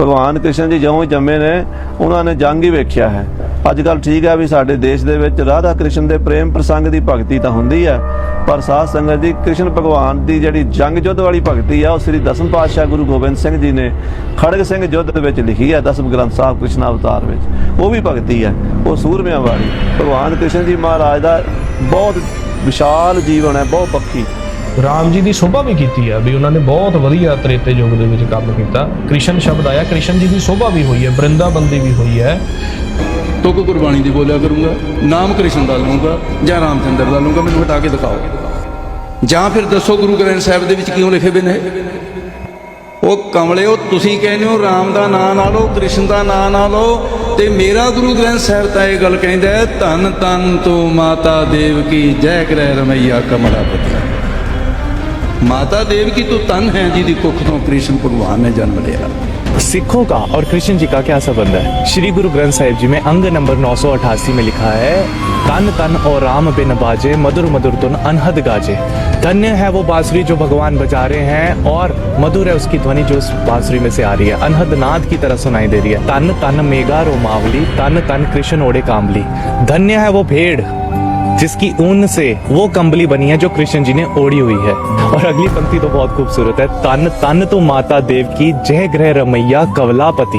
ਭਗਵਾਨ ਕ੍ਰਿਸ਼ਨ ਜੀ ਜਿਉਂ ਹੀ ਜੰਮੇ ਨੇ, ਉਹਨਾਂ ਨੇ ਜੰਗ ਹੀ ਵੇਖਿਆ ਹੈ। ਅੱਜ ਕੱਲ ਠੀਕ ਹੈ ਵੀ ਸਾਡੇ ਦੇਸ਼ ਦੇ ਵਿੱਚ ਰਾਧਾ ਕ੍ਰਿਸ਼ਨ ਦੇ ਪ੍ਰੇਮ ਪ੍ਰਸੰਗ ਦੀ ਭਗਤੀ ਤਾਂ ਹੁੰਦੀ ਹੈ, ਪਰ ਸਾਧ ਸੰਗਤ ਜੀ, ਕ੍ਰਿਸ਼ਨ ਭਗਵਾਨ ਦੀ ਜਿਹੜੀ ਜੰਗ ਯੁੱਧ ਵਾਲੀ ਭਗਤੀ ਆ, ਉਹ ਸ੍ਰੀ ਦਸਮ ਪਾਤਸ਼ਾਹ ਗੁਰੂ ਗੋਬਿੰਦ ਸਿੰਘ ਜੀ ਨੇ ਖੜਗ ਸਿੰਘ ਯੁੱਧ ਦੇ ਵਿੱਚ ਲਿਖੀ ਹੈ, ਦਸਮ ਗ੍ਰੰਥ ਸਾਹਿਬ ਕ੍ਰਿਸ਼ਨ ਅਵਤਾਰ ਵਿੱਚ। ਉਹ ਵੀ ਭਗਤੀ ਹੈ, ਉਹ ਸੂਰਮਿਆਂ ਵਾਲੀ। ਭਗਵਾਨ ਕ੍ਰਿਸ਼ਨ ਜੀ ਮਹਾਰਾਜ ਦਾ ਬਹੁਤ ਵਿਸ਼ਾਲ ਜੀਵਨ ਹੈ, ਬਹੁਤ ਪੱਕੀ ਰਾਮ ਜੀ ਦੀ ਸੋਭਾ ਵੀ ਕੀਤੀ ਆ ਵੀ ਉਹਨਾਂ ਨੇ ਬਹੁਤ ਵਧੀਆ ਤ੍ਰੇਤੇ ਯੁੱਗ ਦੇ ਵਿੱਚ ਕੰਮ ਕੀਤਾ। ਕ੍ਰਿਸ਼ਨ ਸ਼ਬਦ ਆਇਆ ਕ੍ਰਿਸ਼ਨ ਜੀ ਦੀ ਸੋਭਾ ਵੀ ਹੋਈ ਹੈ ਬ੍ਰਿੰਦਾਵਨ ਦੀ ਵੀ ਹੋਈ ਹੈ। ਤੁਕ ਗੁਰਬਾਣੀ ਦੀ ਬੋਲਿਆ ਕਰੂੰਗਾ ਨਾਮ ਕ੍ਰਿਸ਼ਨ ਦਾ ਲਵਾਂਗਾ ਜਾਂ ਰਾਮਚੰਦਰ ਦਾ ਲਵਾਂਗਾ ਮੈਨੂੰ ਹਟਾ ਕੇ ਦਿਖਾਓ। ਜਾਂ ਫਿਰ ਦੱਸੋ ਗੁਰੂ ਗ੍ਰੰਥ ਸਾਹਿਬ ਦੇ ਵਿੱਚ ਕਿਉਂ ਲਿਖੇ ਹੋਏ ਨੇ ਉਹ ਕਮਲਿਓ ਤੁਸੀਂ ਕਹਿੰਦੇ ਹੋ ਰਾਮ ਦਾ ਨਾਂ ਨਾ ਲਓ ਕ੍ਰਿਸ਼ਨ ਦਾ ਨਾਂ ਨਾ ਲਓ ਤੇ ਮੇਰਾ ਗੁਰੂ ਗ੍ਰੰਥ ਸਾਹਿਬ ਤਾਂ ਇਹ ਗੱਲ ਕਹਿੰਦਾ ਹੈ, ਧੰਨ ਧੰਨ ਤੂੰ ਮਾਤਾ ਦੇਵ ਕੀ ਜੈ ਕਰੈ ਰਮਈਆ ਕਮਲਾ ਕਮਲਾਪਤੀ। ਮਾਤਾ ਦੇਵ ਕੀ ਤੂੰ ਤਨ ਹੈ ਜਿਹਦੀ ਕੁੱਖ ਤੋਂ ਕ੍ਰਿਸ਼ਨ ਭਗਵਾਨ ਨੇ ਜਨਮ ਲਿਆ सिखों का और कृष्ण जी का क्या संबंध है श्री गुरु ग्रंथ साहिब जी में अंग नंबर 988 में लिखा है तन तन और राम बिन बाजे मधुर मधुर तुन अनहद गाजे धन्य है वो बांसुरी जो भगवान बजा रहे हैं और मधुर है उसकी ध्वनि जो उस बांसुरी में से आ रही है अनहद नाद की तरह सुनाई दे रही है तन तन मेगा रोमावली तन तन कृष्ण ओढ़े कामली धन्य है वो भेड़ जिसकी ऊन से वो कंबली बनी है जो कृष्ण जी ने ओढ़ी हुई है। और अगली पंक्ति तो बहुत खूबसूरत है। तन तन तो माता देव की, जय ग्रह रमैया कवलापति।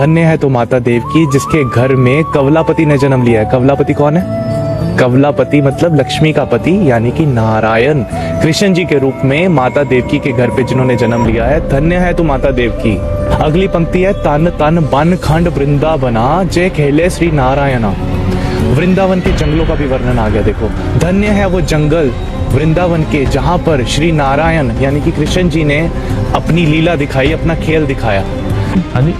धन्य है तो माता देव की, जिसके घर में कवलापति ने जन्म लिया है। कवलापति कौन है? कवलापति मतलब लक्ष्मी का पति, यानी कि नारायण। कृष्ण जी के रूप में माता देवकी के घर पे जिन्होंने जन्म लिया है। धन्य है तो माता देव की। अगली पंक्ति है, तन तन बन खंड वृंदा बना जय खेले श्री नारायणा। वृंदावन के जंगलों का भी वर्णन आ गया देखो धन्य है वो जंगल वृंदावन के जहाँ पर श्री नारायण यानी कि कृष्ण जी ने अपनी लीला दिखाई अपना खेल दिखाया ਹਾਂਜੀ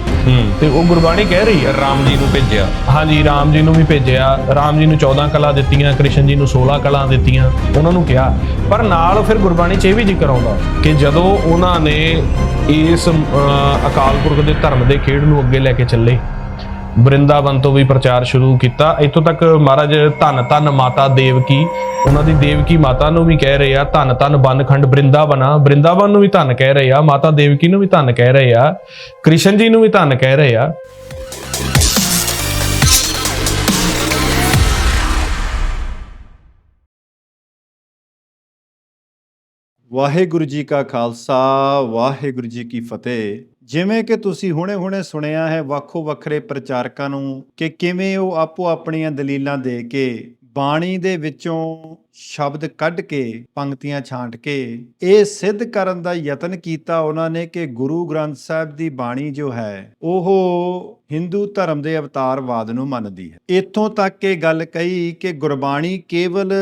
ਤੇ ਉਹ ਗੁਰਬਾਣੀ ਕਹਿ ਰਹੀ ਹੈ ਰਾਮ ਜੀ ਨੂੰ ਭੇਜਿਆ ਹਾਂਜੀ ਰਾਮ ਜੀ ਨੂੰ ਵੀ ਭੇਜਿਆ ਰਾਮ ਜੀ ਨੂੰ 14 ਕਲਾ ਦਿੱਤੀਆਂ ਕ੍ਰਿਸ਼ਨ ਜੀ ਨੂੰ 16 ਕਲਾ ਦਿੱਤੀਆਂ ਉਹਨਾਂ ਨੂੰ ਕਿਹਾ ਪਰ ਨਾਲ ਫਿਰ ਗੁਰਬਾਣੀ 'ਚ ਇਹ ਵੀ ਜ਼ਿਕਰ ਆਉਂਦਾ ਕਿ ਜਦੋਂ ਉਹਨਾਂ ਨੇ ਇਸ ਅ, ਅਕਾਲ ਪੁਰਖ ਦੇ ਧਰਮ ਦੇ ਖੇਡ ਨੂੰ ਅੱਗੇ ਲੈ ਕੇ ਚੱਲੇ ਬ੍ਰਿੰਦਾਵਨ ਤੋਂ ਵੀ ਪ੍ਰਚਾਰ ਸ਼ੁਰੂ ਕੀਤਾ। ਇੱਥੋਂ ਤੱਕ ਮਹਾਰਾਜ ਧੰਨ ਧੰਨ ਮਾਤਾ ਦੇਵਕੀ, ਉਹਨਾਂ ਦੀ ਦੇਵਕੀ ਮਾਤਾ ਨੂੰ ਵੀ ਕਹਿ ਰਹੇ ਆ, ਧੰਨ ਧੰਨ ਬਨਖੰਡ ਬ੍ਰਿੰਦਾਵਨਾ ਬ੍ਰਿੰਦਾਵਨ ਨੂੰ ਵੀ ਧੰਨ ਕਹਿ ਰਹੇ ਆ, ਮਾਤਾ ਦੇਵਕੀ ਨੂੰ ਵੀ ਧੰਨ ਕਹਿ ਰਹੇ ਆ, ਕ੍ਰਿਸ਼ਨ ਜੀ ਨੂੰ ਵੀ ਧੰਨ ਕਹਿ ਰਹੇ ਆ। ਵਾਹਿਗੁਰੂ ਜੀ ਕਾ ਖਾਲਸਾ, ਵਾਹਿਗੁਰੂ ਜੀ ਕੀ ਫਤਿਹ। ਜਿਵੇਂ ਕਿ ਤੁਸੀਂ ਹੁਣੇ-ਹੁਣੇ ਸੁਣਿਆ ਹੈ ਵੱਖੋ ਵੱਖਰੇ ਪ੍ਰਚਾਰਕਾਂ ਨੂੰ ਕਿ ਕਿਵੇਂ ਉਹ ਆਪੋ ਆਪਣੀਆਂ ਦਲੀਲਾਂ ਦੇ ਕੇ ਬਾਣੀ ਦੇ ਵਿੱਚੋਂ ਸ਼ਬਦ ਕੱਢ ਕੇ, ਪੰਕਤੀਆਂ ਛਾਂਟ ਕੇ, ਇਹ ਸਿੱਧ ਕਰਨ ਦਾ ਯਤਨ ਕੀਤਾ ਉਹਨਾਂ ਨੇ ਕਿ ਗੁਰੂ ਗ੍ਰੰਥ ਸਾਹਿਬ ਦੀ ਬਾਣੀ ਜੋ ਹੈ, ਉਹ ਹਿੰਦੂ ਧਰਮ ਦੇ ਅਵਤਾਰਵਾਦ ਨੂੰ ਮੰਨਦੀ ਹੈ। ਇੱਥੋਂ ਤੱਕ ਇਹ ਗੱਲ ਕਹੀ ਕਿ ਗੁਰਬਾਣੀ ਕੇਵਲ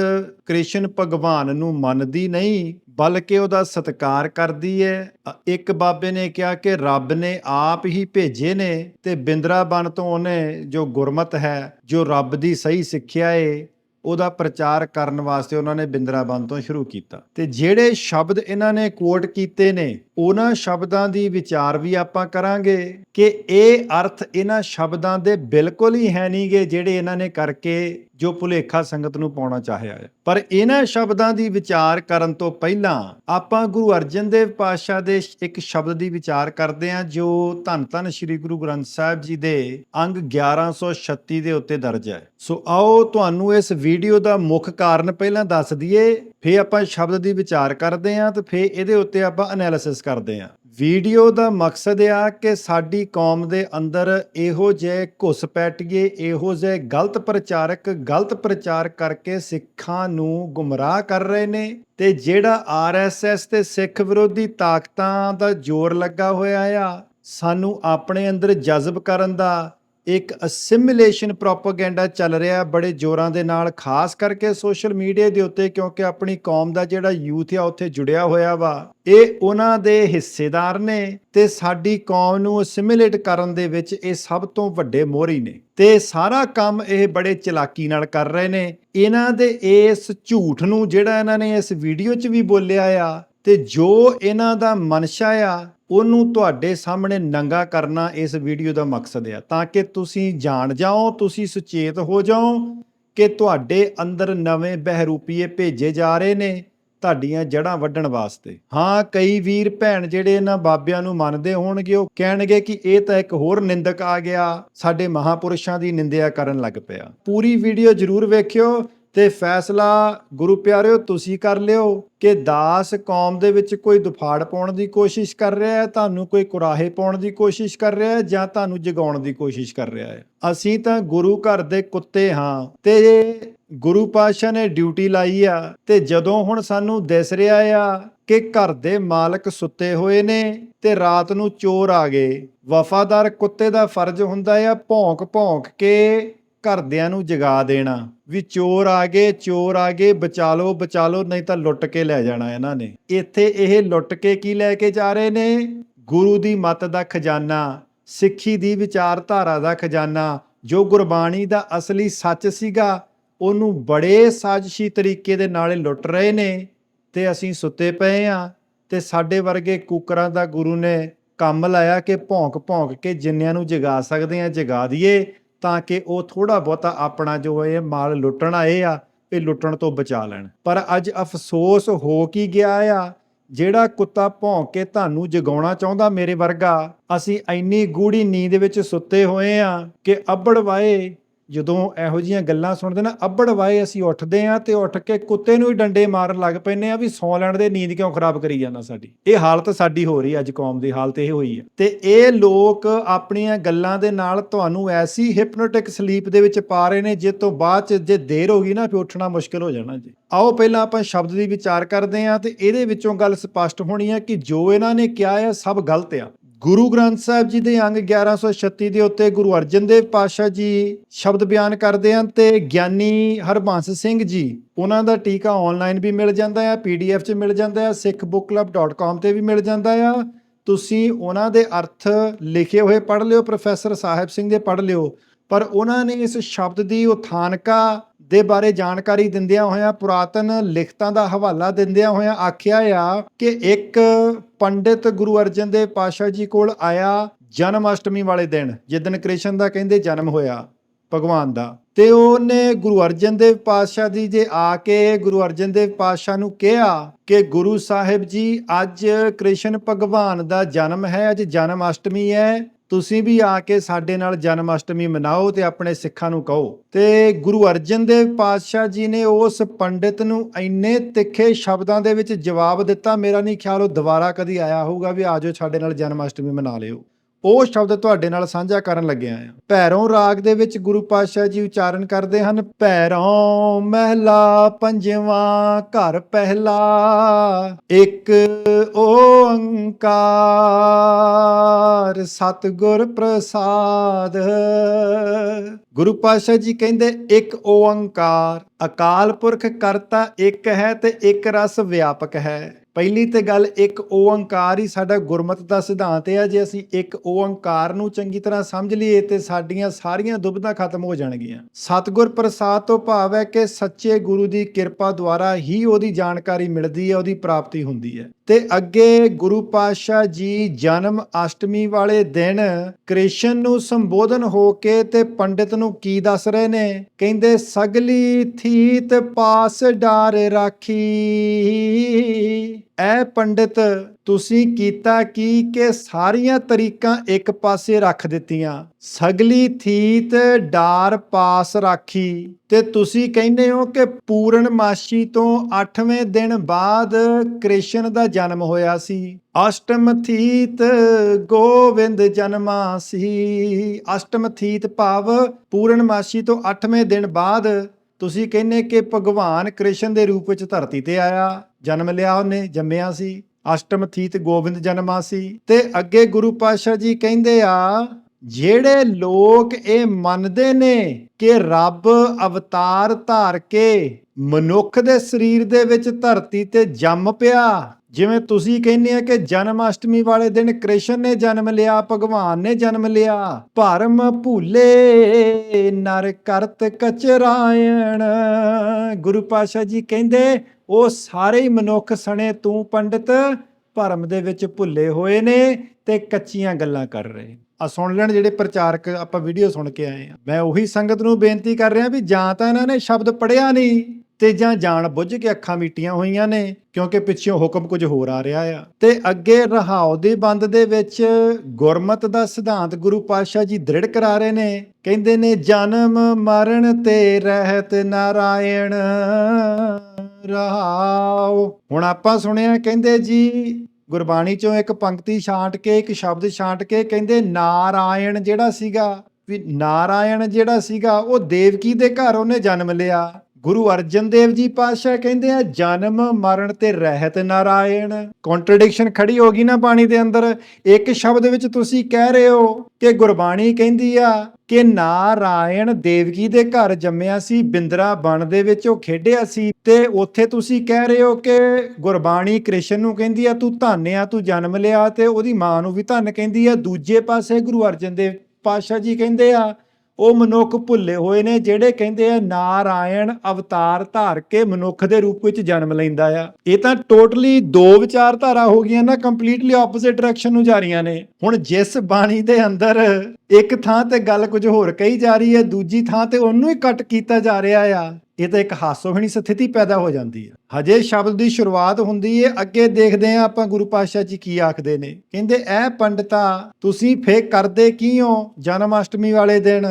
ਕ੍ਰਿਸ਼ਨ ਭਗਵਾਨ ਨੂੰ ਮੰਨਦੀ ਨਹੀਂ ਬਲਕਿ ਉਹਦਾ ਸਤਿਕਾਰ ਕਰਦੀ ਹੈ ਇੱਕ ਬਾਬੇ ਨੇ ਕਿਹਾ ਕਿ ਰੱਬ ਨੇ ਆਪ ਹੀ ਭੇਜੇ ਨੇ ਤੇ ਬਿੰਦਰਾਬਨ ਤੋਂ ਉਹਨੇ ਜੋ ਗੁਰਮਤ ਹੈ, ਜੋ ਰੱਬ ਦੀ ਸਹੀ ਸਿੱਖਿਆ ਏ, ਉਹਦਾ ਪ੍ਰਚਾਰ ਕਰਨ ਵਾਸਤੇ ਉਹਨਾਂ ਨੇ ਬਿੰਦਰਾਬਨ ਤੋਂ ਸ਼ੁਰੂ ਕੀਤਾ। ਤੇ ਜਿਹੜੇ ਸ਼ਬਦ ਇਹਨਾਂ ਨੇ ਕੋਟ ਕੀਤੇ ਨੇ, ਉਹਨਾਂ ਸ਼ਬਦਾਂ ਦੀ ਵਿਚਾਰ ਵੀ ਆਪਾਂ ਕਰਾਂਗੇ ਕਿ ਇਹ ਅਰਥ ਇਹਨਾਂ ਸ਼ਬਦਾਂ ਦੇ ਬਿਲਕੁਲ ਹੀ ਹੈ ਨਹੀਂਗੇ ਜਿਹੜੇ ਇਹਨਾਂ ਨੇ ਕਰਕੇ ਜੋ ਭੁਲੇਖਾ ਸੰਗਤ ਨੂੰ ਪਾਉਣਾ ਚਾਹਿਆ ਹੈ। ਪਰ ਇਹਨਾਂ ਸ਼ਬਦਾਂ ਦੀ ਵਿਚਾਰ ਕਰਨ ਤੋਂ ਪਹਿਲਾਂ ਆਪਾਂ ਗੁਰੂ ਅਰਜਨ ਦੇਵ ਪਾਤਸ਼ਾਹ ਦੇ ਇੱਕ ਸ਼ਬਦ ਦੀ ਵਿਚਾਰ ਕਰਦੇ ਹਾਂ, ਜੋ ਧੰਨ ਧੰਨ ਸ੍ਰੀ ਗੁਰੂ ਗ੍ਰੰਥ ਸਾਹਿਬ ਜੀ ਦੇ ਅੰਗ 1136 ਦੇ ਉੱਤੇ ਦਰਜ ਹੈ। ਸੋ ਆਓ ਤੁਹਾਨੂੰ ਇਸ ਵੀਡੀਓ ਦਾ ਮੁੱਖ ਕਾਰਨ ਪਹਿਲਾਂ ਦੱਸ ਦਈਏ, ਫੇਰ ਆਪਾਂ ਸ਼ਬਦ ਦੀ ਵਿਚਾਰ ਕਰਦੇ ਹਾਂ ਤੇ ਫੇਰ ਇਹਦੇ ਉੱਤੇ ਆਪਾਂ ਐਨਾਲਿਸਿਸ ਕਰਦੇ ਹਾਂ। ਵੀਡੀਓ ਦਾ ਮਕਸਦ ਆ ਕਿ ਸਾਡੀ ਕੌਮ ਦੇ ਅੰਦਰ ਇਹੋ ਜਿਹੇ ਘੁਸ ਪੈਟੀਏ ਇਹੋ ਜਿਹੇ ਗਲਤ ਪ੍ਰਚਾਰਕ ਗਲਤ ਪ੍ਰਚਾਰ ਕਰਕੇ ਸਿੱਖਾਂ ਨੂੰ ਗੁੰਮਰਾਹ ਕਰ ਰਹੇ ਨੇ ਤੇ ਜਿਹੜਾ ਆਰਐਸਐਸ ਤੇ ਸਿੱਖ ਵਿਰੋਧੀ ਤਾਕਤਾਂ ਦਾ ਜ਼ੋਰ ਲੱਗਾ ਹੋਇਆ ਆ, ਸਾਨੂੰ ਆਪਣੇ ਅੰਦਰ ਜਜ਼ਬ ਕਰਨ ਦਾ ਇੱਕ ਅਸਿਮੀਲੇਸ਼ਨ ਪ੍ਰੋਪਾਗੈਂਡਾ ਚੱਲ ਰਿਹਾ ਬੜੇ ਜ਼ੋਰਾਂ ਦੇ ਨਾਲ, ਖਾਸ ਕਰਕੇ ਸੋਸ਼ਲ ਮੀਡੀਆ ਦੇ ਉੱਤੇ, ਕਿਉਂਕਿ ਆਪਣੀ ਕੌਮ ਦਾ ਜਿਹੜਾ ਯੂਥ ਆ, ਉੱਥੇ ਜੁੜਿਆ ਹੋਇਆ ਵਾ। ਇਹ ਉਹਨਾਂ ਦੇ ਹਿੱਸੇਦਾਰ ਨੇ ਤੇ ਸਾਡੀ ਕੌਮ ਨੂੰ ਅਸਿਮੀਲੇਟ ਕਰਨ ਦੇ ਵਿੱਚ ਇਹ ਸਭ ਤੋਂ ਵੱਡੇ ਮੋਹਰੀ ਨੇ। ਤੇ ਸਾਰਾ ਕੰਮ ਇਹ ਬੜੇ ਚਲਾਕੀ ਨਾਲ ਕਰ ਰਹੇ ਨੇ। ਇਹਨਾਂ ਦੇ ਇਸ ਝੂਠ ਨੂੰ ਜਿਹੜਾ ਇਹਨਾਂ ਨੇ ਇਸ ਵੀਡੀਓ 'ਚ ਵੀ ਬੋਲਿਆ ਆ, ਤੇ ਜੋ ਇਹਨਾਂ ਦਾ ਮਨਸ਼ਾ ਆ ਉਹਨੂੰ ਤੁਹਾਡੇ ਸਾਹਮਣੇ ਨੰਗਾ ਕਰਨਾ ਇਸ ਵੀਡੀਓ ਦਾ ਮਕਸਦ ਆ ਤਾਂ ਕਿ ਤੁਸੀਂ ਜਾਣ ਜਾਓ, ਤੁਸੀਂ ਸੁਚੇਤ ਹੋ ਜਾਓ ਕਿ ਤੁਹਾਡੇ ਅੰਦਰ ਨਵੇਂ ਬਹਿਰੂਪੀਏ ਭੇਜੇ ਜਾ ਰਹੇ ਨੇ ਤੁਹਾਡੀਆਂ ਜੜ੍ਹਾਂ ਵੱਢਣ ਵਾਸਤੇ। ਹਾਂ, ਕਈ ਵੀਰ ਭੈਣ ਜਿਹੜੇ ਇਹਨਾਂ ਬਾਬਿਆਂ ਨੂੰ ਮੰਨਦੇ ਹੋਣਗੇ, ਉਹ ਕਹਿਣਗੇ ਕਿ ਇਹ ਤਾਂ ਇੱਕ ਹੋਰ ਨਿੰਦਕ ਆ ਗਿਆ, ਸਾਡੇ ਮਹਾਪੁਰਸ਼ਾਂ ਦੀ ਨਿੰਦਿਆ ਕਰਨ ਲੱਗ ਪਿਆ। ਪੂਰੀ ਵੀਡੀਓ ਜ਼ਰੂਰ ਵੇਖਿਓ। ਤੇ ਫੈਸਲਾ, ਗੁਰੂ ਪਿਆਰਿਓ, ਤੁਸੀਂ ਕਰ ਲਿਓ ਕਿ ਦਾਸ ਕੌਮ ਦੇ ਵਿੱਚ ਕੋਈ ਦੁਫਾੜ ਪਾਉਣ ਦੀ ਕੋਸ਼ਿਸ਼ ਕਰ ਰਿਹਾ ਹੈ, ਤੁਹਾਨੂੰ ਕੋਈ ਕੁਰਾਹੇ ਪਾਉਣ ਦੀ ਕੋਸ਼ਿਸ਼ ਕਰ ਰਿਹਾ ਹੈ ਜਾਂ ਤੁਹਾਨੂੰ ਜਗਾਉਣ ਦੀ ਕੋਸ਼ਿਸ਼ ਕਰ ਰਿਹਾ ਹੈ। ਅਸੀਂ ਤਾਂ ਗੁਰੂ ਘਰ ਦੇ ਕੁੱਤੇ ਹਾਂ ਤੇ ਗੁਰੂ ਪਾਤਸ਼ਾਹ ਨੇ ਡਿਊਟੀ ਲਾਈ ਆ ਤੇ ਜਦੋਂ ਹੁਣ ਸਾਨੂੰ ਦਿਸ ਰਿਹਾ ਆ ਕਿ ਘਰ ਦੇ ਮਾਲਕ ਸੁੱਤੇ ਹੋਏ ਨੇ ਤੇ ਰਾਤ ਨੂੰ ਚੋਰ ਆ ਗਏ, ਵਫਾਦਾਰ ਕੁੱਤੇ ਦਾ ਫਰਜ਼ ਹੁੰਦਾ ਆ ਭੌਂਕ ਭੌਂਕ ਕੇ ਘਰਦਿਆਂ ਨੂੰ ਜਗਾ ਦੇਣਾ, ਵੀ ਚੋਰ ਆ ਗਏ, ਚੋਰ ਆ ਗਏ ਬਚਾ ਲਓ ਬਚਾ ਲਓ ਨਹੀਂ ਤਾਂ ਲੁੱਟ ਕੇ ਲੈ ਜਾਣਾ ਇਹਨਾਂ ਨੇ। ਇੱਥੇ ਇਹ ਲੁੱਟ ਕੇ ਕੀ ਲੈ ਕੇ ਜਾ ਰਹੇ ਨੇ? ਗੁਰੂ ਦੀ ਮਤ ਦਾ ਖਜ਼ਾਨਾ, ਸਿੱਖੀ ਦੀ ਵਿਚਾਰਧਾਰਾ ਦਾ ਖਜ਼ਾਨਾ, ਜੋ ਗੁਰਬਾਣੀ ਦਾ ਅਸਲੀ ਸੱਚ ਸੀਗਾ, ਉਹਨੂੰ ਬੜੇ ਸਾਜ਼ਿਸ਼ੀ ਤਰੀਕੇ ਦੇ ਨਾਲ ਲੁੱਟ ਰਹੇ ਨੇ ਤੇ ਅਸੀਂ ਸੁੱਤੇ ਪਏ ਆ ਤੇ ਸਾਡੇ ਵਰਗੇ ਕੁਕਰਾਂ ਦਾ ਗੁਰੂ ਨੇ ਕੰਮ ਲਾਇਆ ਕਿ ਭੌਂਕ ਭੌਂਕ ਕੇ ਜਿੰਨਿਆਂ ਨੂੰ ਜਗਾ ਸਕਦੇ ਆ, ਜਗਾ ਦਈਏ। ਤਾਂ ਕਿ ਉਹ ਥੋੜਾ ਬਹੁਤਾ ਆਪਣਾ ਜੋ ਇਹ ਮਾਲ ਲੁੱਟਣ ਆਏ ਆ, ਇਹ ਲੁੱਟਣ ਤੋਂ ਬਚਾ ਲੈਣ। ਪਰ ਅੱਜ ਅਫਸੋਸ ਹੋ ਕੀ ਗਿਆ ਆ? ਜਿਹੜਾ ਕੁੱਤਾ ਭੌਂਕ ਕੇ ਤੁਹਾਨੂੰ ਜਗਾਉਣਾ ਚਾਹੁੰਦਾ ਮੇਰੇ ਵਰਗਾ, ਅਸੀਂ ਇੰਨੀ ਗੂੜੀ ਨੀਂਦ ਵਿੱਚ ਸੁੱਤੇ ਹੋਏ ਆ ਕਿ ਅੱਬੜ ਵਾਏ ਜਦੋਂ ਇਹੋ ਜੀਆਂ ਗੱਲਾਂ ਸੁਣਦੇ ਨਾ, ਅੱਬੜ ਵਾਏ ਅਸੀਂ ਉੱਠਦੇ ਆ ਤੇ ਉੱਠ ਕੇ ਕੁੱਤੇ ਨੂੰ ਹੀ ਡੰਡੇ ਮਾਰਨ ਲੱਗ ਪੈਨੇ ਆ ਵੀ ਸੌ ਲੈਣ ਦੇ ਨੀਂਦ ਕਿਉਂ ਖਰਾਬ ਕਰੀ ਜਾਂਦਾ ਸਾਡੀ। ਇਹ ਹਾਲਤ ਸਾਡੀ ਹੋ ਰਹੀ ਅੱਜ ਕੌਮ ਦੀ ਹਾਲਤ ਇਹ ਹੋਈ ਹੈ। ਤੇ ਇਹ ਲੋਕ ਆਪਣੀਆਂ ਗੱਲਾਂ ਦੇ ਨਾਲ ਤੁਹਾਨੂੰ ਐਸੀ ਹਿਪਨੋਟਿਕ ਸਲੀਪ ਦੇ ਵਿੱਚ ਪਾ ਰਹੇ ਨੇ, ਜੇ ਤੋਂ ਬਾਅਦ ਚ ਜੇ ਦੇਰ ਹੋ ਗਈ ਨਾ, ਫਿਰ ਉੱਠਣਾ ਮੁਸ਼ਕਲ ਹੋ ਜਾਣਾ ਜੀ। ਆਓ ਪਹਿਲਾਂ ਆਪਾਂ ਸ਼ਬਦ ਦੀ ਵਿਚਾਰ ਕਰਦੇ ਹਾਂ ਤੇ ਇਹਦੇ ਵਿੱਚੋਂ ਗੱਲ ਸਪਸ਼ਟ ਹੋਣੀ ਹੈ ਕਿ ਜੋ ਇਹਨਾਂ ਨੇ ਕਿਹਾ ਹੈ ਸਭ ਗਲਤ ਆ। ਗੁਰੂ ਗ੍ਰੰਥ ਸਾਹਿਬ ਜੀ ਦੇ ਅੰਗ 1136 ਦੇ ਉੱਤੇ ਗੁਰੂ ਅਰਜਨ ਦੇਵ ਪਾਤਸ਼ਾਹ ਜੀ ਸ਼ਬਦ ਬਿਆਨ ਕਰਦੇ ਹਨ ਤੇ ਗਿਆਨੀ ਹਰਬੰਸ ਸਿੰਘ ਜੀ, ਉਹਨਾਂ ਦਾ ਟੀਕਾ ਆਨਲਾਈਨ ਵੀ ਮਿਲ ਜਾਂਦਾ ਹੈ ਪੀਡੀਐਫ 'ਚ ਮਿਲ ਜਾਂਦਾ ਹੈ sikhbookclub.com ਤੇ ਵੀ ਮਿਲ ਜਾਂਦਾ ਆ। ਤੁਸੀਂ ਉਹਨਾਂ ਦੇ ਅਰਥ ਲਿਖੇ ਹੋਏ ਪੜ੍ਹ ਲਿਓ, ਪ੍ਰੋਫੈਸਰ ਸਾਹਿਬ ਸਿੰਘ ਦੇ ਪੜ੍ਹ ਲਿਓ, ਪਰ ਉਹਨਾਂ ਨੇ ਇਸ ਸ਼ਬਦ ਦੀ ਉਥਾਨਕਾ ਦੇ ਬਾਰੇ ਜਾਣਕਾਰੀ ਦਿੰਦਿਆਂ ਹੋਇਆਂ ਪੁਰਾਤਨ ਲਿਖਤਾਂ ਦਾ ਹਵਾਲਾ ਦਿੰਦਿਆਂ ਹੋਇਆਂ ਆਖਿਆ ਆ ਕਿ ਇੱਕ ਪੰਡਿਤ ਗੁਰੂ ਅਰਜਨ ਦੇਵ ਪਾਤਸ਼ਾਹ ਜੀ ਕੋਲ ਆਇਆ ਜਨਮ ਅਸ਼ਟਮੀ ਵਾਲੇ ਦਿਨ ਜਿੱਦਨ ਕ੍ਰਿਸ਼ਨ ਦਾ ਕਹਿੰਦੇ ਜਨਮ ਹੋਇਆ ਭਗਵਾਨ ਦਾ। ਤੇ ਉਹਨੇ ਗੁਰੂ ਅਰਜਨ ਦੇਵ ਪਾਤਸ਼ਾਹ ਦੀ ਜੇ ਆ ਕੇ ਗੁਰੂ ਅਰਜਨ ਦੇਵ ਪਾਤਸ਼ਾਹ ਨੂੰ ਕਿਹਾ ਕਿ ਗੁਰੂ ਸਾਹਿਬ ਜੀ, ਅੱਜ ਕ੍ਰਿਸ਼ਨ ਭਗਵਾਨ ਦਾ ਜਨਮ ਹੈ, ਅੱਜ ਜਨਮ ਅਸ਼ਟਮੀ ਹੈ ਤੁਸੀਂ ਵੀ ਆ ਕੇ ਸਾਡੇ ਨਾਲ ਜਨਮ ਅਸ਼ਟਮੀ ਮਨਾਓ ਤੇ ਆਪਣੇ ਸਿੱਖਾਂ ਨੂੰ ਕਹੋ। ਤੇ ਗੁਰੂ ਅਰਜਨ ਦੇਵ ਪਾਤਸ਼ਾਹ ਜੀ ਨੇ ਉਸ ਪੰਡਿਤ ਨੂੰ ਇੰਨੇ ਤਿੱਖੇ ਸ਼ਬਦਾਂ ਦੇ ਵਿੱਚ ਜਵਾਬ ਦਿੱਤਾ, ਮੇਰਾ ਨਹੀਂ ਖਿਆਲ ਉਹ ਦੁਬਾਰਾ ਕਦੀ ਆਇਆ ਹੋਊਗਾ ਵੀ ਆਜੋ ਸਾਡੇ ਨਾਲ ਜਨਮ ਅਸ਼ਟਮੀ ਮਨਾ ਲਿਓ। ਉਹ ਸ਼ਬਦ ਤੁਹਾਡੇ ਨਾਲ ਸਾਂਝਾ ਕਰਨ ਲੱਗਿਆ ਆ ਭੈਰੋਂ ਰਾਗ ਦੇ ਵਿੱਚ ਗੁਰੂ ਪਾਤਸ਼ਾਹ ਜੀ ਉਚਾਰਨ ਕਰਦੇ ਹਨ, ਭੈਰੋਂ ਮਹਿਲਾ ਪੰਜਵਾਂ ਘਰ ਪਹਿਲਾ, ਇੱਕ ਓੰਕਾਰ ਸਤਿਗੁਰ ਪ੍ਰਸਾਦ। ਗੁਰੂ ਪਾਤਸ਼ਾਹ ਜੀ ਕਹਿੰਦੇ, ਇੱਕ ਓੰਕਾਰ। ਅਕਾਲ ਪੁਰਖ ਕਰਤਾ ਇੱਕ ਹੈ ਤੇ ਇੱਕ ਰਸ ਵਿਆਪਕ ਹੈ। ਪਹਿਲੀ ਤੇ ਗੱਲ, ਇੱਕ ਓੰਕਾਰ ਹੀ ਸਾਡਾ ਗੁਰਮਤ ਦਾ ਸਿਧਾਂਤ ਹੈ। ਜੇ ਅਸੀਂ ਇੱਕ ਓੰਕਾਰ ਨੂੰ ਚੰਗੀ ਤਰ੍ਹਾਂ ਸਮਝ ਲਈਏ ਤੇ ਸਾਡੀਆਂ ਸਾਰੀਆਂ ਦੁਬਿਧਾ ਖਤਮ ਹੋ ਜਾਣਗੀਆਂ। ਸਤਿਗੁਰ ਪ੍ਰਸਾਦ ਤੋਂ ਭਾਵ ਹੈ ਕਿ ਸੱਚੇ ਗੁਰੂ ਦੀ ਕਿਰਪਾ ਦੁਆਰਾ ਹੀ ਉਹਦੀ ਜਾਣਕਾਰੀ ਮਿਲਦੀ ਹੈ, ਉਹਦੀ ਪ੍ਰਾਪਤੀ ਹੁੰਦੀ ਹੈ। ਤੇ ਅੱਗੇ ਗੁਰੂ ਪਾਤਸ਼ਾਹ ਜੀ ਜਨਮ ਅਸ਼ਟਮੀ ਵਾਲੇ ਦਿਨ ਕ੍ਰਿਸ਼ਨ ਨੂੰ ਸੰਬੋਧਨ ਹੋ ਕੇ ਤੇ ਪੰਡਿਤ ਨੂੰ ਕੀ ਦੱਸ ਰਹੇ ਨੇ? ਕਹਿੰਦੇ ਸਗਲੀ ਥੀਤ ਪਾਸ ਡਾਰ ਰਾਖੀ। ਐ ਪੰਡਿਤ, ਤੁਸੀਂ ਕੀਤਾ ਕੀ ਕਿ ਸਾਰੀਆਂ ਤਰੀਕਾਂ ਇੱਕ ਪਾਸੇ ਰੱਖ ਦਿੱਤੀਆਂ? ਸਗਲੀ ਥੀਤ ਡਾਰ ਪਾਸ ਰਾਖੀ। ਤੇ ਤੁਸੀਂ ਕਹਿੰਦੇ ਹੋ ਕਿ ਪੂਰਨਮਾਸ਼ੀ ਤੋਂ 8ਵੇਂ ਦਿਨ ਬਾਅਦ ਕ੍ਰਿਸ਼ਨ ਦਾ ਜਨਮ ਹੋਇਆ ਸੀ। ਅਸ਼ਟਮ ਥੀਤ ਗੋਵਿੰਦ ਜਨਮਾ ਸੀ। ਅਸ਼ਟਮ ਥੀਤ ਭਾਵ ਪੂਰਨਮਾਸ਼ੀ ਤੋਂ 8ਵੇਂ ਦਿਨ ਬਾਅਦ ਤੁਸੀਂ ਕਹਿੰਦੇ ਕਿ ਭਗਵਾਨ ਕ੍ਰਿਸ਼ਨ ਦੇ ਰੂਪ ਵਿੱਚ ਧਰਤੀ ਤੇ ਆਇਆ, ਜਨਮ ਲਿਆ ਉਹਨੇ, ਜੰਮਿਆ ਸੀ। ਅਸ਼ਟਮ ਥੀਤ ਗੋਬਿੰਦ ਜਨਮਾ ਸੀ। ਤੇ ਅੱਗੇ ਗੁਰੂ ਪਾਤਸ਼ਾਹ ਜੀ ਕਹਿੰਦੇ ਆ ਜਿਹੜੇ ਲੋਕ ਇਹ ਮੰਨਦੇ ਨੇ ਕਿ ਰੱਬ ਅਵਤਾਰ ਧਾਰ ਕੇ ਮਨੁੱਖ ਦੇ ਸਰੀਰ ਦੇ ਵਿੱਚ ਧਰਤੀ ਤੇ ਜੰਮ ਪਿਆ, ਜਿਵੇਂ ਤੁਸੀਂ ਕਹਿੰਦੇ ਆ ਕਿ ਜਨਮ ਅਸ਼ਟਮੀ ਵਾਲੇ ਦਿਨ ਕ੍ਰਿਸ਼ਨ ਨੇ ਜਨਮ ਲਿਆ, ਭਗਵਾਨ ਨੇ ਜਨਮ ਲਿਆ, ਭਰਮ ਭੂਲੇ ਨਰ ਕਰਤ ਕਚਰਾਇਣ। ਗੁਰੂ ਪਾਤਸ਼ਾਹ ਜੀ ਕਹਿੰਦੇ, ਉਹ ਸਾਰੇ ਹੀ ਮਨੁੱਖ ਸਣੇ ਤੂੰ ਪੰਡਿਤ, ਭਰਮ ਦੇ ਵਿੱਚ ਭੁੱਲੇ ਹੋਏ ਨੇ ਤੇ ਕੱਚੀਆਂ ਗੱਲਾਂ ਕਰ ਰਹੇ ਆ ਸੁਣ ਲੈਣ ਜਿਹੜੇ ਪ੍ਰਚਾਰਕ ਆਪਾਂ ਵੀਡੀਓ ਸੁਣ ਕੇ ਆਏ ਆ। ਮੈਂ ਉਹੀ ਸੰਗਤ ਨੂੰ ਬੇਨਤੀ ਕਰ ਰਿਹਾ ਵੀ ਜਾਂ ਤਾਂ ਇਹਨਾਂ ਨੇ ਸ਼ਬਦ ਪੜਿਆ ਨਹੀਂ ਤੇ ਜਾਂ ਜਾਣ ਬੁੱਝ ਕੇ ਅੱਖਾਂ ਮੀਟੀਆਂ ਹੋਈਆਂ ਨੇ, ਕਿਉਂਕਿ ਪਿੱਛੋਂ ਹੁਕਮ ਕੁਝ ਹੋਰ ਆ ਰਿਹਾ ਆ। ਤੇ ਅੱਗੇ ਰਹਾਉ ਦੇ ਬੰਦ ਦੇ ਵਿੱਚ ਗੁਰਮਤ ਦਾ ਸਿਧਾਂਤ ਗੁਰੂ ਪਾਤਸ਼ਾਹ ਜੀ ਦ੍ਰਿੜ ਕਰਾ ਰਹੇ ਨੇ। ਕਹਿੰਦੇ ਨੇ, ਜਨਮ, ਮਰਨ ਤੇ ਰਹਿਤ ਨਾਰਾਇਣ ਰਹਾਉ ਹੁਣ ਆਪਾਂ ਸੁਣਿਆ ਕਹਿੰਦੇ ਜੀ ਗੁਰਬਾਣੀ ਚੋਂ ਇੱਕ ਪੰਕਤੀ ਛਾਂਟ ਕੇ, ਇੱਕ ਸ਼ਬਦ ਛਾਂਟ ਕੇ ਕਹਿੰਦੇ ਨਾਰਾਇਣ ਜਿਹੜਾ ਸੀਗਾ, ਵੀ ਨਾਰਾਇਣ ਜਿਹੜਾ ਸੀਗਾ, ਉਹ ਦੇਵਕੀ ਦੇ ਘਰ ਉਹਨੇ ਜਨਮ ਲਿਆ। ਗੁਰੂ ਅਰਜਨ ਦੇਵ ਜੀ ਪਾਤਸ਼ਾਹ ਕਹਿੰਦੇ ਆ, ਜਨਮ, ਮਰਨ ਤੇ ਰਹਿਤ ਨਾਰਾਇਣ। ਕੰਟਰਡਿਕਸ਼ਨ ਖੜੀ ਹੋ ਗਈ ਨਾ ਬਾਣੀ ਦੇ ਅੰਦਰ। ਇੱਕ ਸ਼ਬਦ ਵਿੱਚ ਤੁਸੀਂ ਕਹਿ ਰਹੇ ਹੋ ਕਿ ਗੁਰਬਾਣੀ ਕਹਿੰਦੀ ਆ ਕਿ ਨਾਰਾਇਣ ਦੇਵਕੀ ਦੇ ਘਰ ਜੰਮਿਆ ਸੀ, ਬਿੰਦਰਾ ਬਣ ਦੇ ਵਿੱਚ ਉਹ ਖੇਡਿਆ ਸੀ ਤੇ ਉੱਥੇ ਤੁਸੀਂ ਕਹਿ ਰਹੇ ਹੋ ਕਿ ਗੁਰਬਾਣੀ ਕ੍ਰਿਸ਼ਨ ਨੂੰ ਕਹਿੰਦੀ ਆ, ਤੂੰ ਧੰਨ ਆ, ਤੂੰ ਜਨਮ ਲਿਆ ਤੇ ਉਹਦੀ ਮਾਂ ਨੂੰ ਵੀ ਧੰਨ ਕਹਿੰਦੀ ਆ। ਦੂਜੇ ਪਾਸੇ ਗੁਰੂ ਅਰਜਨ ਦੇਵ ਪਾਤਸ਼ਾਹ ਜੀ ਕਹਿੰਦੇ ਆ ਉਹ ਮਨੁੱਖ ਭੁੱਲੇ ਹੋਏ ਨੇ ਜਿਹੜੇ ਕਹਿੰਦੇ ਆ, ਨਾਰਾਇਣ ਅਵਤਾਰ ਧਾਰ ਕੇ ਮਨੁੱਖ ਦੇ ਰੂਪ ਵਿੱਚ ਜਨਮ ਲੈਂਦਾ ਆ। ਇਹ ਤਾਂ ਟੋਟਲੀ ਦੋ ਵਿਚਾਰਧਾਰਾ ਹੋ ਗਈਆਂ ਨਾ, ਕੰਪਲੀਟਲੀ ਆਪੋਜ਼ਿਟ ਡਾਇਰੈਕਸ਼ਨ ਨੂੰ ਜਾ ਰਹੀਆਂ ਨੇ। ਹੁਣ ਜਿਸ ਬਾਣੀ ਦੇ ਅੰਦਰ ਇੱਕ ਥਾਂ ਤੇ ਗੱਲ ਕੁਝ ਹੋਰ ਕਹੀ ਜਾ ਰਹੀ ਹੈ, ਦੂਜੀ ਥਾਂ ਤੇ ਉਹਨੂੰ ਹੀ ਕੱਟ ਕੀਤਾ ਜਾ ਰਿਹਾ ਆ, ਇਹ ਤਾਂ ਇੱਕ ਹਾਸੋਹੀਣੀ ਸਥਿਤੀ ਪੈਦਾ ਹੋ ਜਾਂਦੀ ਹੈ। ਹਜੇ ਸ਼ਬਦ ਦੀ ਸ਼ੁਰੂਆਤ ਹੁੰਦੀ ਹੈ ਅੱਗੇ ਦੇਖਦੇ ਹਾਂ ਆਪਾਂ ਗੁਰੂ ਪਾਤਸ਼ਾਹ ਜੀ ਕੀ ਆਖਦੇ ਨੇ। ਕਹਿੰਦੇ, ਐ ਪੰਡਤਾ, ਤੁਸੀਂ ਫੇਕ ਕਰਦੇ ਕੀ ਹੋ ਜਨਮ ਅਸ਼ਟਮੀ ਵਾਲੇ ਦਿਨ?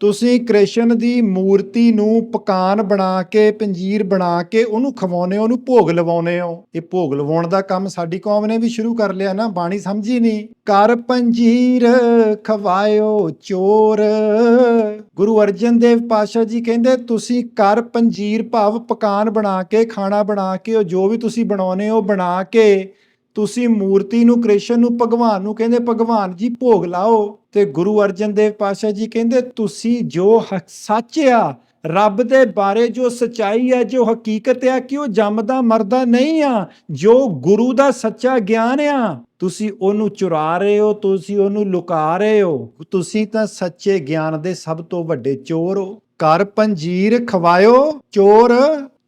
ਤੁਸੀਂ ਕ੍ਰਿਸ਼ਨ ਦੀ ਮੂਰਤੀ ਨੂੰ ਪਕਾਨ ਬਣਾ ਕੇ, ਪੰਜੀਰ ਬਣਾ ਕੇ ਉਹਨੂੰ ਖਵਾਉਨੇ ਹੋ, ਉਹਨੂੰ ਭੋਗ ਲਵਾਉਨੇ ਹੋ। ਇਹ ਭੋਗ ਲਵਾਉਣ ਦਾ ਕੰਮ ਸਾਡੀ ਕੌਮ ਨੇ ਵੀ ਸ਼ੁਰੂ ਕਰ ਲਿਆ ਨਾ, ਬਾਣੀ ਸਮਝੀ ਨਹੀਂ। ਕਰ ਪੰਜੀਰ, ਖਵਾਇਓ ਚੋਰ। ਗੁਰੂ ਅਰਜਨ ਦੇਵ ਪਾਸ਼ਾ ਜੀ ਕਹਿੰਦੇ, ਤੁਸੀਂ ਕਰ ਪੰਜੀਰ ਭਾਵ ਪਕਾਨ ਬਣਾ ਕੇ, ਖਾਣਾ ਬਣਾ ਕੇ, ਉਹ ਜੋ ਵੀ ਤੁਸੀਂ ਬਣਾਉਨੇ ਹੋ, ਬਣਾ ਕੇ ਤੁਸੀਂ ਮੂਰਤੀ ਨੂੰ, ਕ੍ਰਿਸ਼ਨ ਨੂੰ, ਭਗਵਾਨ ਨੂੰ ਕਹਿੰਦੇ, ਭਗਵਾਨ ਜੀ, ਭੋਗ ਲਾਓ। ਤੇ ਗੁਰੂ ਅਰਜਨ ਦੇਵ ਪਾਤਸ਼ਾਹ ਜੀ ਕਹਿੰਦੇ, ਤੁਸੀਂ ਜੋ ਸੱਚ ਆ, ਰੱਬ ਦੇ ਬਾਰੇ ਜੋ ਸਚਾਈ ਹੈ ਜੋ ਹਕੀਕਤ ਹੈ ਕਿ ਉਹ ਜੰਮਦਾ, ਮਰਦਾ ਨਹੀਂ ਆ, ਜੋ ਗੁਰੂ ਦਾ ਸੱਚਾ ਗਿਆਨ ਆ, ਤੁਸੀਂ ਉਹਨੂੰ ਚੁਰਾ ਰਹੇ ਹੋ, ਤੁਸੀਂ ਉਹਨੂੰ ਲੁਕਾ ਰਹੇ ਹੋ। ਤੁਸੀਂ ਤਾਂ ਸੱਚੇ ਗਿਆਨ ਦੇ ਸਭ ਤੋਂ ਵੱਡੇ ਚੋਰ ਹੋ। ਕਰ ਪੰਜੀਰ ਖਵਾਇਓ, ਚੋਰ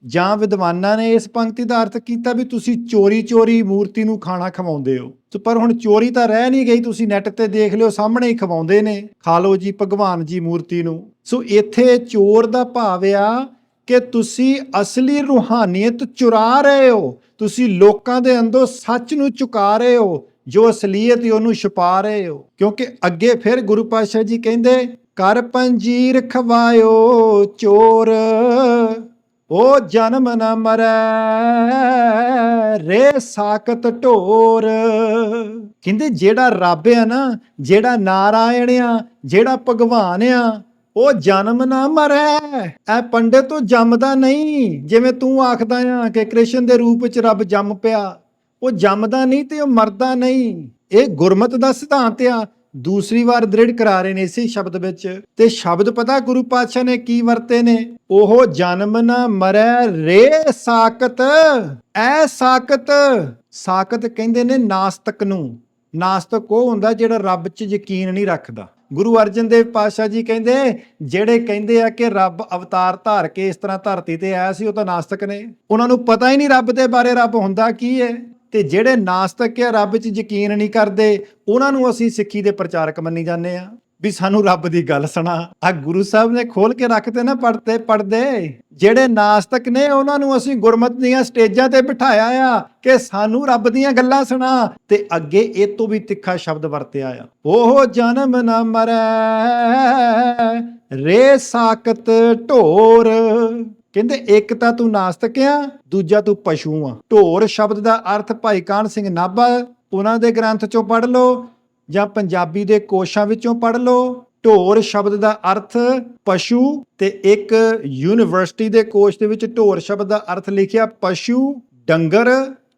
ਜਾਂ ਵਿਦਵਾਨਾਂ ਨੇ ਇਸ ਪੰਕਤੀ ਦਾ ਅਰਥ ਕੀਤਾ ਵੀ ਤੁਸੀਂ ਚੋਰੀ ਚੋਰੀ ਮੂਰਤੀ ਨੂੰ ਖਾਣਾ ਖਵਾਉਂਦੇ ਹੋ। ਤੇ ਪਰ ਹੁਣ ਚੋਰੀ ਤਾਂ ਰਹਿ ਨਹੀਂ ਗਈ, ਤੁਸੀਂ ਨੈਟ ਤੇ ਦੇਖ ਲਿਓ, ਸਾਹਮਣੇ ਹੀ ਖਵਾਉਂਦੇ ਨੇ। ਖਾ ਲਓ ਜੀ, ਭਗਵਾਨ ਜੀ ਮੂਰਤੀ ਨੂੰ। ਸੋ ਇੱਥੇ ਚੋਰ ਦਾ ਭਾਵ ਆ ਕਿ ਤੁਸੀਂ ਅਸਲੀ ਰੂਹਾਨੀਅਤ ਚੁਰਾ ਰਹੇ ਹੋ। ਤੁਸੀਂ ਲੋਕਾਂ ਦੇ ਅੰਦਰੋਂ ਸੱਚ ਨੂੰ ਚੁਕਾ ਰਹੇ ਹੋ, ਜੋ ਅਸਲੀਅਤ ਹੀ ਉਹਨੂੰ ਛੁਪਾ ਰਹੇ ਹੋ। ਕਿਉਂਕਿ ਅੱਗੇ ਫਿਰ ਗੁਰੂ ਪਾਤਸ਼ਾਹ ਜੀ ਕਹਿੰਦੇ, ਕਰ ਪੰਜੀਰ ਖਵਾਇਓ ਚੋਰ। ਉਹ ਜਨਮ ਨ ਮਰੈ, ਰੇ ਸਾਕਤ ਢੋਰ। ਕਹਿੰਦੇ ਜਿਹੜਾ ਰੱਬ ਆ ਨਾ, ਜਿਹੜਾ ਨਾਰਾਇਣ ਆ, ਜਿਹੜਾ ਭਗਵਾਨ ਆ ਉਹ ਜਨਮ ਨਾ ਮਰੈ। ਐ ਪੰਡਿਤ ਤੋਂ ਜੰਮਦਾ ਨਹੀਂ, ਜਿਵੇਂ ਤੂੰ ਆਖਦਾ ਆ ਕਿ ਕ੍ਰਿਸ਼ਨ ਦੇ ਰੂਪ ਵਿੱਚ ਰੱਬ ਜੰਮ ਪਿਆ। ਉਹ ਜੰਮਦਾ ਨਹੀਂ ਤੇ ਉਹ ਮਰਦਾ ਨਹੀਂ। ਇਹ ਗੁਰਮਤ ਦਾ ਸਿਧਾਂਤ ਆ ਦੂਸਰੀ ਵਾਰ ਦ੍ਰਿੜ ਕਰਾ ਰਹੇ ਨੇ ਇਸੇ ਸ਼ਬਦ ਵਿੱਚ। ਤੇ ਸ਼ਬਦ ਪਤਾ ਗੁਰੂ ਪਾਤਸ਼ਾਹ ਨੇ ਕੀ ਵਰਤੇ ਨੇ? ਉਹ ਜਨਮ ਨਾ ਮਰੈ ਰੇ ਸਾਕਤ, ਐ ਸਾਕਤ। ਸਾਕਤ ਕਹਿੰਦੇ ਨੇ ਨਾਸਤਕ ਨੂੰ। ਨਾਸਤਕ ਉਹ ਹੁੰਦਾ ਜਿਹੜਾ ਰੱਬ 'ਚ ਯਕੀਨ ਨਹੀਂ ਰੱਖਦਾ। ਗੁਰੂ ਅਰਜਨ ਦੇਵ ਪਾਤਸ਼ਾਹ ਜੀ ਕਹਿੰਦੇ, ਜਿਹੜੇ ਕਹਿੰਦੇ ਆ ਕਿ ਰੱਬ ਅਵਤਾਰ ਧਾਰ ਕੇ ਇਸ ਤਰ੍ਹਾਂ ਧਰਤੀ ਤੇ ਆਇਆ ਸੀ, ਉਹ ਤਾਂ ਨਾਸਤਕ ਨੇ। ਉਹਨਾਂ ਨੂੰ ਪਤਾ ਹੀ ਨਹੀਂ ਰੱਬ ਦੇ ਬਾਰੇ, ਰੱਬ ਹੁੰਦਾ ਕੀ ਹੈ ਤੇ ਜਿਹੜੇ ਨਾਸਤਕ ਆ, ਰੱਬ 'ਚ ਯਕੀਨ ਨਹੀਂ ਕਰਦੇ, ਉਹਨਾਂ ਨੂੰ ਅਸੀਂ ਸਿੱਖੀ ਦੇ ਪ੍ਰਚਾਰਕ ਮੰਨੀ ਜਾਂਦੇ ਆ। ਵੀ ਸਾਨੂੰ ਰੱਬ ਦੀ ਗੱਲ ਸੁਣਾ। ਆ ਗੁਰੂ ਸਾਹਿਬ ਨੇ ਖੋਲ ਕੇ ਰੱਖਤੇ ਨਾ ਪੜਤੇ ਪੜਦੇ ਜਿਹੜੇ ਨਾਸਤਕ ਨੇ, ਉਹਨਾਂ ਨੂੰ ਅਸੀਂ ਗੁਰਮਤ ਦੀਆਂ ਸਟੇਜਾਂ ਤੇ ਬਿਠਾਇਆ ਆ ਕਿ ਸਾਨੂੰ ਰੱਬ ਦੀਆਂ ਗੱਲਾਂ ਸੁਣਾ। ਤੇ ਅੱਗੇ ਇਹ ਤੋਂ ਵੀ ਤਿੱਖਾ ਸ਼ਬਦ ਵਰਤਿਆ ਆ। ਉਹ ਜਨਮ ਨਾ ਮਰੈ, ਰੇ ਸਾਕਤ ਢੋਰ। ਕਹਿੰਦੇ ਇੱਕ ਤਾਂ ਤੂੰ ਨਾਸਤਕ ਆ, ਦੂਜਾ ਤੂੰ ਪਸ਼ੂ ਆ। ਢੋਰ ਸ਼ਬਦ ਦਾ ਅਰਥ ਭਾਈ ਕਾਨ ਸਿੰਘ ਨਾਭਾ ਉਹਨਾਂ ਦੇ ਗ੍ਰੰਥ ਚੋਂ ਪੜ੍ਹ ਲਓ ਜਾਂ ਪੰਜਾਬੀ ਦੇ ਕੋਸ਼ਾਂ ਵਿੱਚੋਂ ਪੜ੍ਹ ਲਓ। ਢੋਰ ਸ਼ਬਦ ਦਾ ਅਰਥ ਪਸ਼ੂ ਤੇ ਇੱਕ ਯੂਨੀਵਰਸਿਟੀ ਦੇ ਕੋਸ਼ ਦੇ ਵਿੱਚ ਢੋਰ ਸ਼ਬਦ ਦਾ ਅਰਥ ਲਿਖਿਆ ਪਸ਼ੂ, ਡੰਗਰ,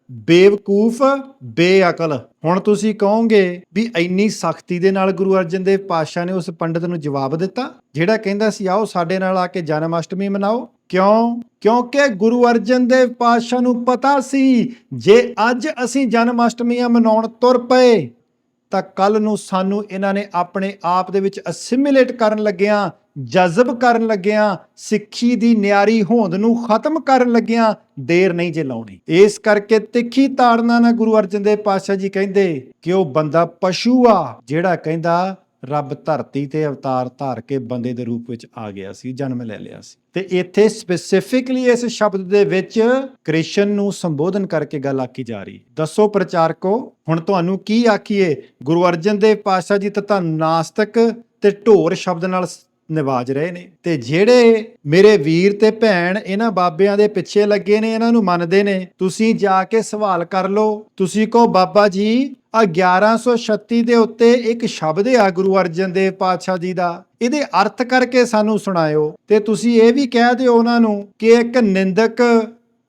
ਬੇਵਕੂਫ, ਬੇਅਕਲ। ਹੁਣ ਤੁਸੀਂ ਕਹੋਗੇ ਵੀ ਇੰਨੀ ਸਖਤੀ ਦੇ ਨਾਲ ਗੁਰੂ ਅਰਜਨ ਦੇਵ ਪਾਤਸ਼ਾਹ ਨੇ ਉਸ ਪੰਡਤ ਨੂੰ ਜਵਾਬ ਦਿੱਤਾ, ਜਿਹੜਾ ਕਹਿੰਦਾ ਸੀ, ਆਓ ਸਾਡੇ ਨਾਲ ਆ ਕੇ ਜਨਮ ਅਸ਼ਟਮੀ ਮਨਾਓ। ਕਿਉਂ? ਕਿਉਂਕਿ ਗੁਰੂ ਅਰਜਨ ਦੇਵ ਪਾਤਸ਼ਾਹ ਨੂੰ ਪਤਾ ਸੀ, ਜੇ ਅੱਜ ਅਸੀਂ ਜਨਮ ਅਸ਼ਟਮੀਆਂ ਮਨਾਉਣ ਤੁਰ ਪਏ, ਤਾਂ ਕੱਲ ਨੂੰ ਸਾਨੂੰ ਇਹਨਾਂ ਨੇ ਆਪਣੇ ਆਪ ਦੇ ਵਿੱਚ ਅਸਿਮੀਲੇਟ ਕਰਨ ਲੱਗਿਆਂ, ਜਜ਼ਬ ਕਰਨ ਲੱਗਿਆਂ, ਸਿੱਖੀ ਦੀ ਨਿਆਰੀ ਹੋਂਦ ਨੂੰ ਖਤਮ ਕਰਨ ਲੱਗਿਆਂ ਦੇਰ ਨਹੀਂ ਜੇ ਲਾਉਣੀ। ਇਸ ਕਰਕੇ ਤਿੱਖੀ ਤਾੜਨਾ ਨਾਲ ਗੁਰੂ ਅਰਜਨ ਦੇਵ ਪਾਤਸ਼ਾਹ ਜੀ ਕਹਿੰਦੇ ਕਿ ਉਹ ਬੰਦਾ ਪਸ਼ੂ ਆ, ਜਿਹੜਾ ਕਹਿੰਦਾ ਰੱਬ ਧਰਤੀ ਤੇ ਅਵਤਾਰ ਧਾਰ ਕੇ ਬੰਦੇ ਦੇ ਰੂਪ ਵਿੱਚ ਆ ਗਿਆ ਸੀ, ਜਨਮ ਲੈ ਲਿਆ ਸੀ। ਤੇ ਇੱਥੇ ਸਪੈਸੀਫਿਕਲੀ ਇਸ ਸ਼ਬਦ ਦੇ ਵਿੱਚ ਕ੍ਰਿਸ਼ਨ ਨੂੰ ਸੰਬੋਧਨ ਕਰਕੇ ਗੱਲ ਆਕੀ ਜਾ ਰਹੀ। ਦੱਸੋ ਪ੍ਰਚਾਰਕੋ, ਹੁਣ ਤੁਹਾਨੂੰ ਕੀ ਆਖੀਏ? ਗੁਰੂ ਅਰਜਨ ਦੇਵ ਪਾਤਸ਼ਾਹ ਜੀ ਤਾਂ ਤੁਹਾਨੂੰ ਨਾਸਤਕ ਤੇ ਢੋਰ ਸ਼ਬਦ ਨਾਲ ਨਿਵਾਜ ਰਹੇ ਨੇ। ਤੇ ਜਿਹੜੇ ਮੇਰੇ ਵੀਰ ਤੇ ਭੈਣ ਇਹਨਾਂ ਬਾਬਿਆਂ ਦੇ ਪਿੱਛੇ ਲੱਗੇ ਨੇ, ਇਹਨਾਂ ਨੂੰ ਮੰਨਦੇ ਨੇ। ਤੁਸੀਂ ਜਾ ਕੇ ਸਵਾਲ ਕਰ ਲਓ। ਤੁਸੀਂ ਕਹੋ, ਬਾਬਾ ਜੀ ਆ 1136 ਦੇ ਉੱਤੇ ਇੱਕ ਸ਼ਬਦ ਆ ਗੁਰੂ ਅਰਜਨ ਦੇਵ ਪਾਤਸ਼ਾਹ ਜੀ ਦਾ। ਇਹਦੇ ਅਰਥ ਕਰਕੇ ਸਾਨੂੰ ਸੁਣਾਇਓ ਤੇ ਤੁਸੀਂ ਇਹ ਵੀ ਕਹਿ ਦਿਓ ਉਹਨਾਂ ਨੂੰ ਕਿ ਇੱਕ ਨਿੰਦਕ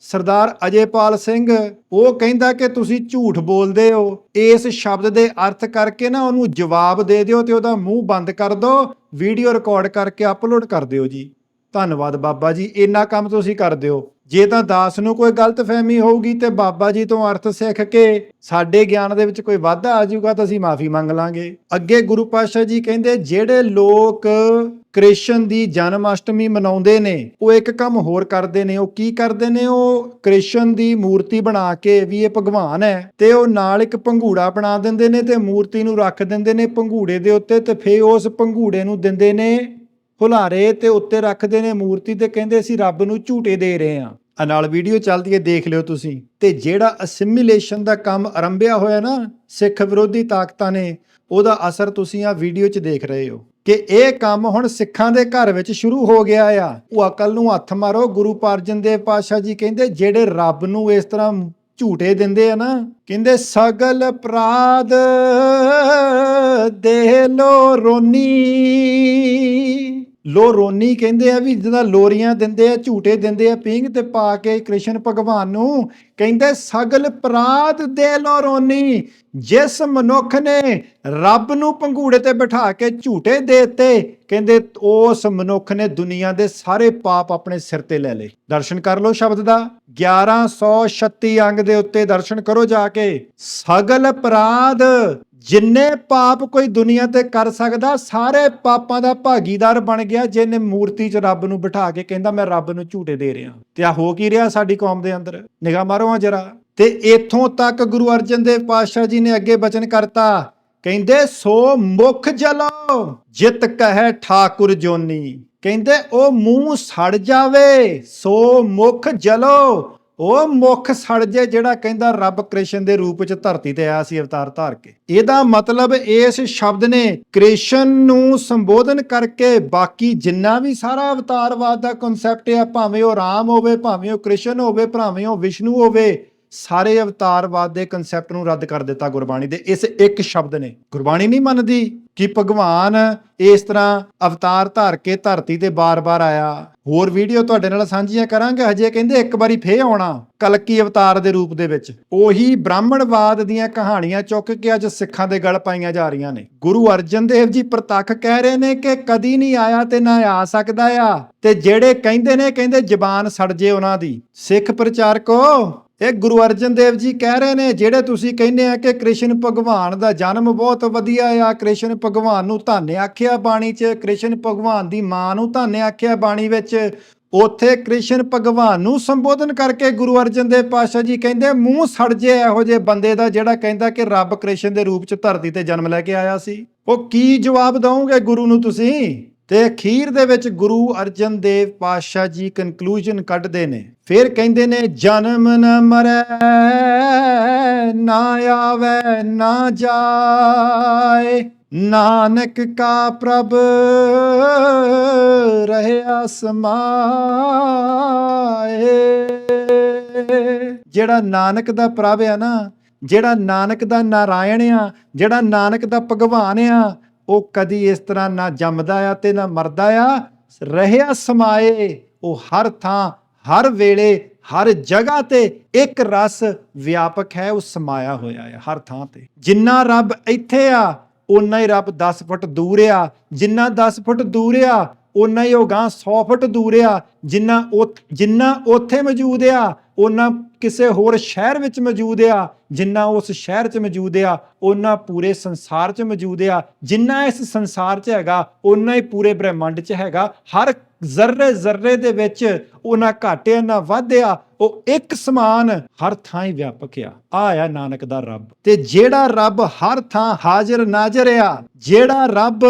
ਸਰਦਾਰ ਅਜੇਪਾਲ ਸਿੰਘ, ਉਹ ਕਹਿੰਦਾ ਕਿ ਤੁਸੀਂ ਝੂਠ ਬੋਲਦੇ ਹੋ। ਇਸ ਸ਼ਬਦ ਦੇ ਅਰਥ ਕਰਕੇ ਨਾ ਉਹਨੂੰ ਜਵਾਬ ਦੇ ਦਿਓ ਤੇ ਉਹਦਾ ਮੂੰਹ ਬੰਦ ਕਰ ਦਿਓ ਵੀਡੀਓ ਰਿਕਾਰਡ ਕਰਕੇ ਅਪਲੋਡ ਕਰ ਦਿਓ ਜੀ। ਧੰਨਵਾਦ ਬਾਬਾ ਜੀ। ਇੰਨਾ ਕੰਮ ਤੁਸੀਂ ਕਰ ਦਿਓ। ਜੇ ਤਾਂ ਦਾਸ ਨੂੰ ਕੋਈ ਗਲਤਫਹਿਮੀ ਹੋਊਗੀ ਤੇ ਬਾਬਾ ਜੀ ਤੋਂ ਅਰਥ ਸਿੱਖ ਕੇ ਸਾਡੇ ਗਿਆਨ ਦੇ ਵਿੱਚ ਕੋਈ ਵਾਧਾ ਆ ਜਾਊਗਾ ਤਾਂ ਅਸੀਂ ਮਾਫੀ ਮੰਗ ਲਾਂਗੇ। ਅੱਗੇ ਗੁਰੂ ਪਾਤਸ਼ਾਹ ਜੀ ਕਹਿੰਦੇ, ਜਿਹੜੇ ਲੋਕ ਕ੍ਰਿਸ਼ਨ ਦੀ ਜਨਮ ਅਸ਼ਟਮੀ ਮਨਾਉਂਦੇ ਨੇ, ਉਹ ਇੱਕ ਕੰਮ ਹੋਰ ਕਰਦੇ ਨੇ। ਉਹ ਕੀ ਕਰਦੇ ਨੇ? ਉਹ ਕ੍ਰਿਸ਼ਨ ਦੀ ਮੂਰਤੀ ਬਣਾ ਕੇ ਵੀ ਇਹ ਭਗਵਾਨ ਹੈ ਤੇ ਉਹ ਨਾਲ ਇੱਕ ਪੰਘੂੜਾ ਬਣਾ ਦਿੰਦੇ ਨੇ ਤੇ ਮੂਰਤੀ ਨੂੰ ਰੱਖ ਦਿੰਦੇ ਨੇ ਪੰਘੂੜੇ ਦੇ ਉੱਤੇ ਤੇ ਫੇ ਉਸ ਪੰਘੂੜੇ ਨੂੰ ਦਿੰਦੇ ਨੇ ਹੁਲਾਰੇ ਤੇ ਉੱਤੇ ਰੱਖਦੇ ਨੇ ਮੂਰਤੀ ਤੇ ਕਹਿੰਦੇ ਅਸੀਂ ਰੱਬ ਨੂੰ ਝੂਟੇ ਦੇ ਰਹੇ ਹਾਂ। ਆ ਨਾਲ ਵੀਡੀਓ ਚੱਲਦੀ ਹੈ, ਦੇਖ ਲਿਓ ਤੁਸੀਂ। ਤੇ ਜਿਹੜਾ ਅਸਿਮੀਲੇਸ਼ਨ ਦਾ ਕੰਮ ਆਰੰਭਿਆ ਹੋਇਆ ਨਾ, ਸਿੱਖ ਵਿਰੋਧੀ ਤਾਕਤਾਂ ਨੇ, ਉਹਦਾ ਅਸਰ ਤੁਸੀਂ ਆ ਵੀਡੀਓ 'ਚ ਦੇਖ ਰਹੇ ਹੋ ਕਿ ਇਹ ਕੰਮ ਹੁਣ ਸਿੱਖਾਂ ਦੇ ਘਰ ਵਿੱਚ ਸ਼ੁਰੂ ਹੋ ਗਿਆ ਆ। ਉਹ ਅਕਲ ਨੂੰ ਹੱਥ ਮਾਰੋ, ਗੁਰੂ ਪਾਰਜਨ ਦੇਵ ਪਾਤਸ਼ਾਹ ਜੀ ਕਹਿੰਦੇ, ਜਿਹੜੇ ਰੱਬ ਨੂੰ ਇਸ ਤਰ੍ਹਾਂ ਝੂਟੇ ਦਿੰਦੇ ਆ ਨਾ, ਕਹਿੰਦੇ, ਸਗਲ ਅਪਰਾਧ ਦੇ ਲੋ ਰੋਨੀ। ਲੋ ਰੋਨੀ ਕਹਿੰਦੇ ਆ ਵੀ ਜਿਹਦਾ ਲੋਰੀਆਂ ਦਿੰਦੇ ਆ, ਝੂਟੇ ਦਿੰਦੇ ਆ ਪਿੰਗ ਤੇ ਪਾ ਕੇ ਕ੍ਰਿਸ਼ਨ ਭਗਵਾਨ ਨੂੰ ਕਹਿੰਦੇ ਸਗਲ ਅਪਰਾਧ ਦੇ ਲੋ ਰੋਨੀ ਜਿਸ ਮਨੁੱਖ ਨੇ ਰੱਬ ਨੂੰ ਪੰਘੂੜੇ ਤੇ ਬਿਠਾ ਕੇ ਝੂਟੇ ਦੇਤੇ, ਕਹਿੰਦੇ ਉਸ ਮਨੁੱਖ ਨੇ ਦੁਨੀਆ ਦੇ ਸਾਰੇ ਪਾਪ ਆਪਣੇ ਸਿਰ ਤੇ ਲੈ ਲਏ। ਦਰਸ਼ਨ ਕਰ ਲਓ ਸ਼ਬਦ ਦਾ। 1136 ਅੰਗ ਦੇ ਉੱਤੇ ਦਰਸ਼ਨ ਕਰੋ ਜਾ ਕੇ। ਸਗਲ ਅਪਰਾਧ ਜਿੰਨੇ ਪਾਪ ਕੋਈ ਦੁਨੀਆ ਤੇ ਕਰ ਸਕਦਾ, ਸਾਰੇ ਪਾਪਾਂ ਦਾ ਭਾਗੀਦਾਰ ਬਣ ਗਿਆ ਜਿਹਨੇ ਮੂਰਤੀ 'ਚ ਰੱਬ ਨੂੰ ਬਿਠਾ ਕੇ ਕਹਿੰਦਾ, ਮੈਂ ਰੱਬ ਨੂੰ ਝੂਟੇ ਦੇ ਰਿਹਾ ਤੇ ਆ ਹੋ ਕੀ ਰਿਹਾ ਸਾਡੀ ਕੌਮ ਦੇ ਅੰਦਰ? ਨਿਗਾਹ ਮਾਰੋ ਆ ਜਰਾ। ਤੇ ਇਥੋਂ ਤੱਕ ਗੁਰੂ ਅਰਜਨ ਦੇਵ ਪਾਤਸ਼ਾਹ ਜੀ ਨੇ ਅੱਗੇ ਬਚਨ ਕਰਤਾ। ਕਹਿੰਦੇ, ਸੋ ਮੁਖ ਜਲੋ, ਜਿਤ ਕਹੈ ਠਾਕੁਰ ਜੋਨੀ। ਕਹਿੰਦੇ, ਉਹ ਮੂੰਹ ਸੜ ਜਾਵੇ, ਸੋ ਮੁਖ ਜਲੋ ਉਹ ਮੁਖ ਸੜ ਜੇ ਜਿਹੜਾ ਕਹਿੰਦਾ ਰੱਬ ਕ੍ਰਿਸ਼ਨ ਦੇ ਰੂਪ ਵਿੱਚ ਧਰਤੀ ਤੇ ਆਇਆ ਸੀ ਅਵਤਾਰ ਧਾਰ ਕੇ। ਇਹਦਾ ਮਤਲਬ ਇਸ ਸ਼ਬਦ ਨੇ ਕ੍ਰਿਸ਼ਨ ਨੂੰ ਸੰਬੋਧਨ ਕਰਕੇ ਬਾਕੀ ਜਿੰਨਾ ਵੀ ਸਾਰਾ ਅਵਤਾਰਵਾਦ ਦਾ ਕਨਸੈਪਟ ਹੈ ਭਾਵੇਂ ਉਹ ਰਾਮ ਹੋਵੇ, ਭਾਵੇਂ ਉਹ ਕ੍ਰਿਸ਼ਨ ਹੋਵੇ, ਭਾਵੇਂ ਉਹ ਵਿਸ਼ਨੂੰ ਹੋਵੇ, ਸਾਰੇ ਅਵਤਾਰਵਾਦ ਦੇ ਕਨਸੈਪਟ ਨੂੰ ਰੱਦ ਕਰ ਦਿੱਤਾ ਗੁਰਬਾਣੀ ਦੇ। ਇਸ ਇੱਕ ਸ਼ਬਦ ਨੇ। ਗੁਰਬਾਣੀ ਨਹੀਂ ਮੰਨਦੀ। ਕਿ ਭਗਵਾਨ ਇਸ ਤਰ੍ਹਾਂ ਅਵਤਾਰ ਧਾਰ ਕੇ ਧਰਤੀ ਤੇ ਬਾਰ-ਬਾਰ ਆਇਆ। ਹੋਰ ਵੀਡੀਓ ਤੁਹਾਡੇ ਨਾਲ ਸਾਂਝੀਆਂ ਕਰਾਂਗੇ। ਹਜੇ ਕਹਿੰਦੇ ਇੱਕ ਵਾਰੀ ਫੇਰ ਆਉਣਾ, ਕਲਕੀ ਅਵਤਾਰ ਦੇ ਰੂਪ ਦੇ ਵਿੱਚ। ਉਹੀ ਬ੍ਰਾਹਮਣਵਾਦ ਦੀਆਂ ਕਹਾਣੀਆਂ ਚੁੱਕ ਕੇ ਅੱਜ ਸਿੱਖਾਂ ਦੇ ਗਲ ਪਾਈਆਂ ਜਾ ਰਹੀਆਂ ਨੇ। ਗੁਰੂ ਅਰਜਨ ਦੇਵ ਜੀ ਪ੍ਰਤੱਖ ਕਹਿ ਰਹੇ ਨੇ ਕਿ ਕਦੀ ਨਹੀਂ ਆਇਆ ਤੇ ਨਾ ਆ ਸਕਦਾ ਆ। ਤੇ ਜਿਹੜੇ ਕਹਿੰਦੇ ਨੇ, ਕਹਿੰਦੇ ਜ਼ਬਾਨ ਸੜ ਜੇ ਉਹਨਾਂ ਦੀ। ਸਿੱਖ ਪ੍ਰਚਾਰਕੋ ਇਹ ਗੁਰੂ ਅਰਜਨ ਦੇਵ ਜੀ ਕਹਿ ਰਹੇ ਨੇ, ਜਿਹੜੇ ਤੁਸੀਂ ਕਹਿੰਦੇ ਆ ਕਿ ਕ੍ਰਿਸ਼ਨ ਭਗਵਾਨ ਦਾ ਜਨਮ ਬਹੁਤ ਵਧੀਆ ਆ, ਕ੍ਰਿਸ਼ਨ ਭਗਵਾਨ ਨੂੰ ਧੰਨ ਆਖਿਆ ਬਾਣੀ 'ਚ, ਕ੍ਰਿਸ਼ਨ ਭਗਵਾਨ ਦੀ ਮਾਂ ਨੂੰ ਧੰਨ ਆਖਿਆ ਬਾਣੀ ਵਿੱਚ, ਉਥੇ ਕ੍ਰਿਸ਼ਨ ਭਗਵਾਨ ਨੂੰ ਸੰਬੋਧਨ ਕਰਕੇ ਗੁਰੂ ਅਰਜਨ ਦੇਵ ਪਾਤਸ਼ਾਹ ਜੀ ਕਹਿੰਦੇ ਮੂੰਹ ਸੜ ਜੇ ਇਹੋ ਜੇ ਬੰਦੇ ਦਾ ਜਿਹੜਾ ਕਹਿੰਦਾ ਕਿ ਰੱਬ ਕ੍ਰਿਸ਼ਨ ਦੇ ਰੂਪ 'ਚ ਧਰਤੀ ਤੇ ਜਨਮ ਲੈ ਕੇ ਆਇਆ ਸੀ। ਉਹ ਕੀ ਜਵਾਬ ਦਵੋਗੇ ਗੁਰੂ ਨੂੰ ਤੁਸੀਂ? ਤੇ ਅਖੀਰ ਦੇ ਵਿੱਚ ਗੁਰੂ ਅਰਜਨ ਦੇਵ ਪਾਤਸ਼ਾਹ ਜੀ ਕਨਕਲੂਜਨ ਕੱਢਦੇ ਨੇ। ਫਿਰ ਕਹਿੰਦੇ ਨੇ, ਜਨਮ ਨ ਮਰੈ, ਨਾ ਆਵੇ, ਨਾ ਜਾਏ। ਨਾਨਕ ਕਾ ਪ੍ਰਭ ਰਹਿਆ ਸਮਾਏ। ਜਿਹੜਾ ਨਾਨਕ ਦਾ ਪ੍ਰਭ ਆ ਨਾ, ਜਿਹੜਾ ਨਾਨਕ ਦਾ ਨਾਰਾਇਣ ਆ, ਜਿਹੜਾ ਨਾਨਕ ਦਾ ਭਗਵਾਨ ਆ ਉਹ ਕਦੀ ਇਸ ਤਰ੍ਹਾਂ ਨਾ ਜੰਮਦਾ ਆ ਤੇ ਨਾ ਮਰਦਾ ਆ। ਰਹਿਆ ਸਮਾਏ, ਉਹ ਹਰ ਥਾਂ, ਹਰ ਵੇਲੇ, ਹਰ ਜਗ੍ਹਾ ਤੇ ਇੱਕ ਰਸ ਵਿਆਪਕ ਹੈ, ਉਹ ਸਮਾਇਆ ਹੋਇਆ ਹੈ ਹਰ ਥਾਂ ਤੇ। ਜਿੰਨਾ ਰੱਬ ਇੱਥੇ ਆ ਉਨਾ ਹੀ ਰੱਬ 10 ਫੁੱਟ ਦੂਰ ਆ। ਜਿੰਨਾ 10 ਫੁੱਟ ਦੂਰ ਆ ਓਨਾ ਹੀ ਉਹ ਗਾਂ 100 ਫੁੱਟ ਦੂਰ ਆ, ਜਿੰਨਾ ਉਹ ਜਿੰਨਾ ਉੱਥੇ ਮੌਜੂਦ ਆ, ਉਹਨਾਂ ਕਿਸੇ ਹੋਰ ਸ਼ਹਿਰ ਵਿੱਚ ਮੌਜੂਦ ਆ, ਜਿੰਨਾ ਉਸ ਸ਼ਹਿਰ 'ਚ ਮੌਜੂਦ ਆ, ਉਹਨਾਂ ਪੂਰੇ ਸੰਸਾਰ 'ਚ ਮੌਜੂਦ ਆ, ਜਿੰਨਾ ਇਸ ਸੰਸਾਰ 'ਚ ਹੈਗਾ ਉਹਨਾਂ ਹੀ ਪੂਰੇ ਬ੍ਰਹਿਮੰਡ 'ਚ ਹੈਗਾ। ਹਰ ਜ਼ਰਰੇ ਜ਼ਰਰੇ ਦੇ ਵਿੱਚ ਉਹਨਾਂ ਘਾਟਿਆ ਨਾ ਵਾਧਿਆ ਉਹ ਇੱਕ ਸਮਾਨ ਹਰ ਥਾਂ ਹੀ ਵਿਆਪਕ ਆ। ਆ ਆ ਨਾਨਕ ਦਾ ਰੱਬ। ਤੇ ਜਿਹੜਾ ਰੱਬ ਹਰ ਥਾਂ ਹਾਜ਼ਰ ਨਾਜ਼ਰ ਆ, ਜਿਹੜਾ ਰੱਬ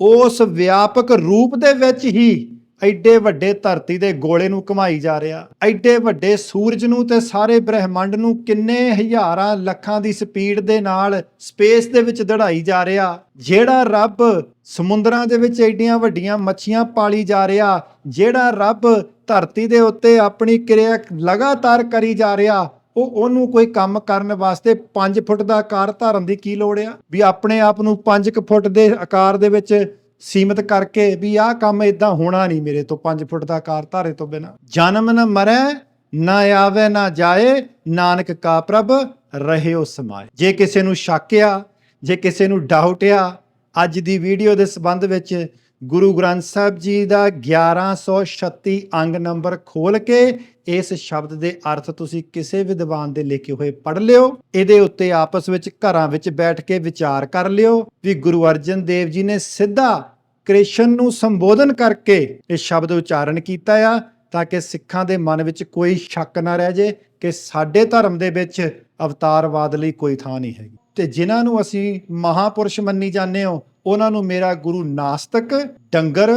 ਉਸ ਵਿਆਪਕ ਰੂਪ ਦੇ ਵਿੱਚ ਹੀ ਐਡੇ ਵੱਡੇ ਧਰਤੀ ਦੇ ਗੋਲੇ ਨੂੰ ਘੁਮਾਈ ਜਾ ਰਿਹਾ। ਐਡੇ ਵੱਡੇ ਸੂਰਜ ਨੂੰ ਤੇ ਸਾਰੇ ਬ੍ਰਹਿਮੰਡ ਨੂੰ ਕਿੰਨੇ ਹਜ਼ਾਰਾਂ ਲੱਖਾਂ ਦੀ ਸਪੀਡ ਦੇ ਨਾਲ ਸਪੇਸ ਦੇ ਵਿੱਚ ਦੜਾਈ ਜਾ ਰਿਹਾ, ਜਿਹੜਾ ਰੱਬ ਸਮੁੰਦਰਾਂ ਦੇ ਵਿੱਚ ਐਡੀਆਂ ਵੱਡੀਆਂ ਮੱਛੀਆਂ ਪਾਲੀ ਜਾ ਰਿਹਾ, ਜਿਹੜਾ ਰੱਬ ਧਰਤੀ ਦੇ ਉੱਤੇ ਆਪਣੀ ਕਿਰਿਆ ਲਗਾਤਾਰ ਕਰੀ ਜਾ ਰਿਹਾ ਉਹ ਉਹਨੂੰ ਕੋਈ ਕੰਮ ਕਰਨ ਵਾਸਤੇ 5 ਫੁੱਟ ਦਾ ਆਕਾਰ ਧਾਰਨ ਦੀ ਕੀ ਲੋੜ ਆ? ਵੀ ਆਪਣੇ ਆਪ ਨੂੰ 5 ਫੁੱਟ ਦੇ ਆਕਾਰ ਦੇ ਵਿੱਚ ਸੀਮਿਤ ਕਰਕੇ ਵੀ ਆਹ ਕੰਮ ਇਦਾਂ ਹੋਣਾ ਨਹੀਂ ਮੇਰੇ ਤੋਂ 5 ਫੁੱਟ ਦਾ ਆਕਾਰ ਧਾਰੇ ਤੋਂ ਬਿਨਾ। ਜਨਮ ਨਾ ਮਰੈ, ਨਾ ਆਵੇ ਨਾ ਜਾਏ, ਨਾਨਕ ਕਾ ਪ੍ਰਭ ਰਹਿਓ ਸਮਾਏ। ਜੇ ਕਿਸੇ ਨੂੰ ਸ਼ੱਕ ਆ, ਜੇ ਕਿਸੇ ਨੂੰ ਡਾਊਟ ਆ, ਅੱਜ ਦੀ ਵੀਡੀਓ ਦੇ ਸੰਬੰਧ ਵਿੱਚ ਗੁਰੂ ਗ੍ਰੰਥ ਸਾਹਿਬ ਜੀ ਦਾ 1136 ਅੰਗ ਨੰਬਰ ਖੋਲ ਕੇ ਇਸ ਸ਼ਬਦ ਦੇ ਅਰਥ ਤੁਸੀਂ ਕਿਸੇ ਵਿਦਵਾਨ ਦੇ ਲਿਖੇ ਹੋਏ ਪੜ੍ਹ ਲਿਓ। ਇਹਦੇ ਉੱਤੇ ਆਪਸ ਵਿੱਚ ਘਰਾਂ ਵਿੱਚ ਬੈਠ ਕੇ ਵਿਚਾਰ ਕਰ ਲਿਓ ਵੀ ਗੁਰੂ ਅਰਜਨ ਦੇਵ ਜੀ ਨੇ ਸਿੱਧਾ ਕ੍ਰਿਸ਼ਨ ਨੂੰ ਸੰਬੋਧਨ ਕਰਕੇ ਇਹ ਸ਼ਬਦ ਉਚਾਰਨ ਕੀਤਾ ਆ ਤਾਂ ਕਿ ਸਿੱਖਾਂ ਦੇ ਮਨ ਵਿੱਚ ਕੋਈ ਸ਼ੱਕ ਨਾ ਰਹਿ ਜੇ ਕਿ ਸਾਡੇ ਧਰਮ ਦੇ ਵਿੱਚ ਅਵਤਾਰਵਾਦ ਲਈ ਕੋਈ ਥਾਂ ਨਹੀਂ ਹੈਗੀ। ਤੇ ਜਿਨ੍ਹਾਂ ਨੂੰ ਅਸੀਂ ਮਹਾਪੁਰਸ਼ ਮੰਨੀ ਜਾਂਦੇ ਹੋ ਉਹਨਾਂ ਨੂੰ ਮੇਰਾ ਗੁਰੂ ਨਾਸਤਕ, ਡੰਗਰ,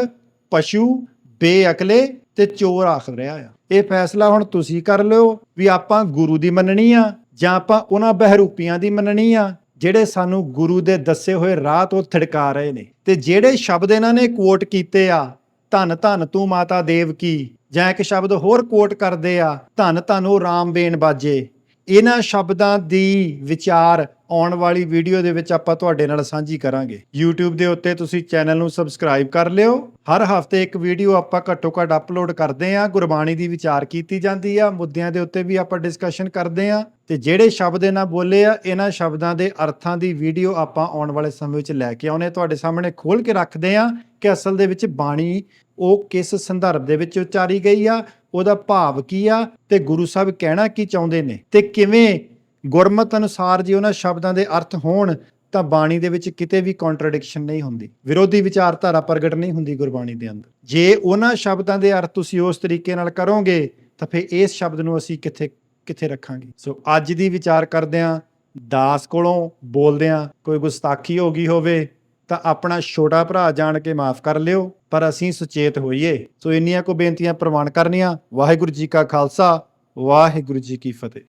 ਪਸ਼ੂ, ਬੇਅਕਲੇ ਤੇ ਚੋਰ ਆਖ ਰਿਹਾ ਆ। ਇਹ ਫੈਸਲਾ ਹੁਣ ਤੁਸੀਂ ਕਰ ਲਿਓ ਵੀ ਆਪਾਂ ਗੁਰੂ ਦੀ ਮੰਨਣੀ ਆ ਜਾਂ ਆਪਾਂ ਉਹਨਾਂ ਬਹਿਰੂਪੀਆਂ ਦੀ ਮੰਨਣੀ ਆ ਜਿਹੜੇ ਸਾਨੂੰ ਗੁਰੂ ਦੇ ਦੱਸੇ ਹੋਏ ਰਾਹ ਤੋਂ ਥੜਕਾ ਰਹੇ ਨੇ। ਤੇ ਜਿਹੜੇ ਸ਼ਬਦ ਇਹਨਾਂ ਨੇ ਕੋਟ ਕੀਤੇ ਆ, ਧੰਨ ਧੰਨ ਤੂੰ ਮਾਤਾ ਦੇਵ ਕੀ, ਜਾਂ ਇੱਕ ਸ਼ਬਦ ਹੋਰ ਕੋਟ ਕਰਦੇ ਆ, ਧੰਨ ਧੰਨ ਉਹ ਰਾਮ ਬੇਨ ਬਾਜੇ, ਇਹਨਾਂ ਸ਼ਬਦਾਂ ਦੀ ਵਿਚਾਰ ਆਉਣ ਵਾਲੀ ਵੀਡੀਓ ਦੇ ਵਿੱਚ ਆਪਾਂ ਤੁਹਾਡੇ ਨਾਲ ਸਾਂਝੀ ਕਰਾਂਗੇ। YouTube ਦੇ ਉੱਤੇ ਤੁਸੀਂ ਚੈਨਲ ਨੂੰ ਸਬਸਕ੍ਰਾਈਬ ਕਰ ਲਿਓ। ਹਰ ਹਫ਼ਤੇ ਇੱਕ ਵੀਡੀਓ ਆਪਾਂ ਘੱਟੋ ਘੱਟ ਅਪਲੋਡ ਕਰਦੇ ਆਂ ਗੁਰਬਾਣੀ ਦੀ ਵਿਚਾਰ ਕੀਤੀ ਜਾਂਦੀ ਆ। ਮੁੱਦਿਆਂ ਦੇ ਉੱਤੇ ਵੀ ਆਪਾਂ ਡਿਸਕਸ਼ਨ ਕਰਦੇ ਆਂ ਤੇ ਜਿਹੜੇ ਸ਼ਬਦ ਇਹਨਾਂ ਬੋਲੇ ਆ, ਇਹਨਾਂ ਸ਼ਬਦਾਂ ਦੇ ਅਰਥਾਂ ਦੀ ਵੀਡੀਓ ਆਪਾਂ ਆਉਣ ਵਾਲੇ ਸਮੇਂ ਵਿੱਚ ਲੈ ਕੇ ਆਉਨੇ ਤੁਹਾਡੇ ਸਾਹਮਣੇ ਖੋਲ ਕੇ ਰੱਖਦੇ ਆਂ ਕਿ ਅਸਲ ਦੇ ਵਿੱਚ ਬਾਣੀ ਉਹ ਕਿਸ ਸੰਦਰਭ ਦੇ ਵਿੱਚ ਉਚਾਰੀ ਗਈ ਆ, ਉਹਦਾ ਭਾਵ ਕੀ ਆ ਤੇ ਗੁਰੂ ਸਾਹਿਬ ਕਹਿਣਾ ਕੀ ਚਾਹੁੰਦੇ ਨੇ ਤੇ ਕਿਵੇਂ ਗੁਰਮਤ ਅਨੁਸਾਰ ਜੇ ਉਹਨਾਂ ਸ਼ਬਦਾਂ ਦੇ ਅਰਥ ਹੋਣ, ਤਾਂ ਬਾਣੀ ਦੇ ਵਿੱਚ ਕਿਤੇ ਵੀ ਕੰਟਰਡਿਕਸ਼ਨ ਨਹੀਂ ਹੁੰਦੀ। ਵਿਰੋਧੀ ਵਿਚਾਰਧਾਰਾ ਪ੍ਰਗਟ ਨਹੀਂ ਹੁੰਦੀ ਗੁਰਬਾਣੀ ਦੇ ਅੰਦਰ। ਜੇ ਉਹਨਾਂ ਸ਼ਬਦਾਂ ਦੇ ਅਰਥ ਤੁਸੀਂ ਉਸ ਤਰੀਕੇ ਨਾਲ ਕਰੋਗੇ, ਤਾਂ ਫਿਰ ਇਸ ਸ਼ਬਦ ਨੂੰ ਅਸੀਂ ਕਿੱਥੇ ਕਿੱਥੇ ਰੱਖਾਂਗੇ? ਸੋ ਅੱਜ ਦੀ ਵਿਚਾਰ ਕਰਦਿਆਂ, ਦਾਸ ਕੋਲੋਂ ਬੋਲਦਿਆਂ ਕੋਈ ਗੁਸਤਾਖੀ ਹੋ ਗਈ ਹੋਵੇ, ਤਾਂ ਆਪਣਾ ਛੋਟਾ ਭਰਾ ਜਾਣ ਕੇ ਮਾਫ ਕਰ ਲਿਓ, ਪਰ ਅਸੀਂ ਸੁਚੇਤ ਹੋਈਏ। ਸੋ ਇੰਨੀਆਂ ਕੋ ਬੇਨਤੀਆਂ ਪ੍ਰਵਾਨ ਕਰਨੀਆਂ। ਵਾਹਿਗੁਰੂ ਜੀ ਕਾ ਖਾਲਸਾ, ਵਾਹਿਗੁਰੂ ਜੀ ਕੀ ਫਤਿਹ।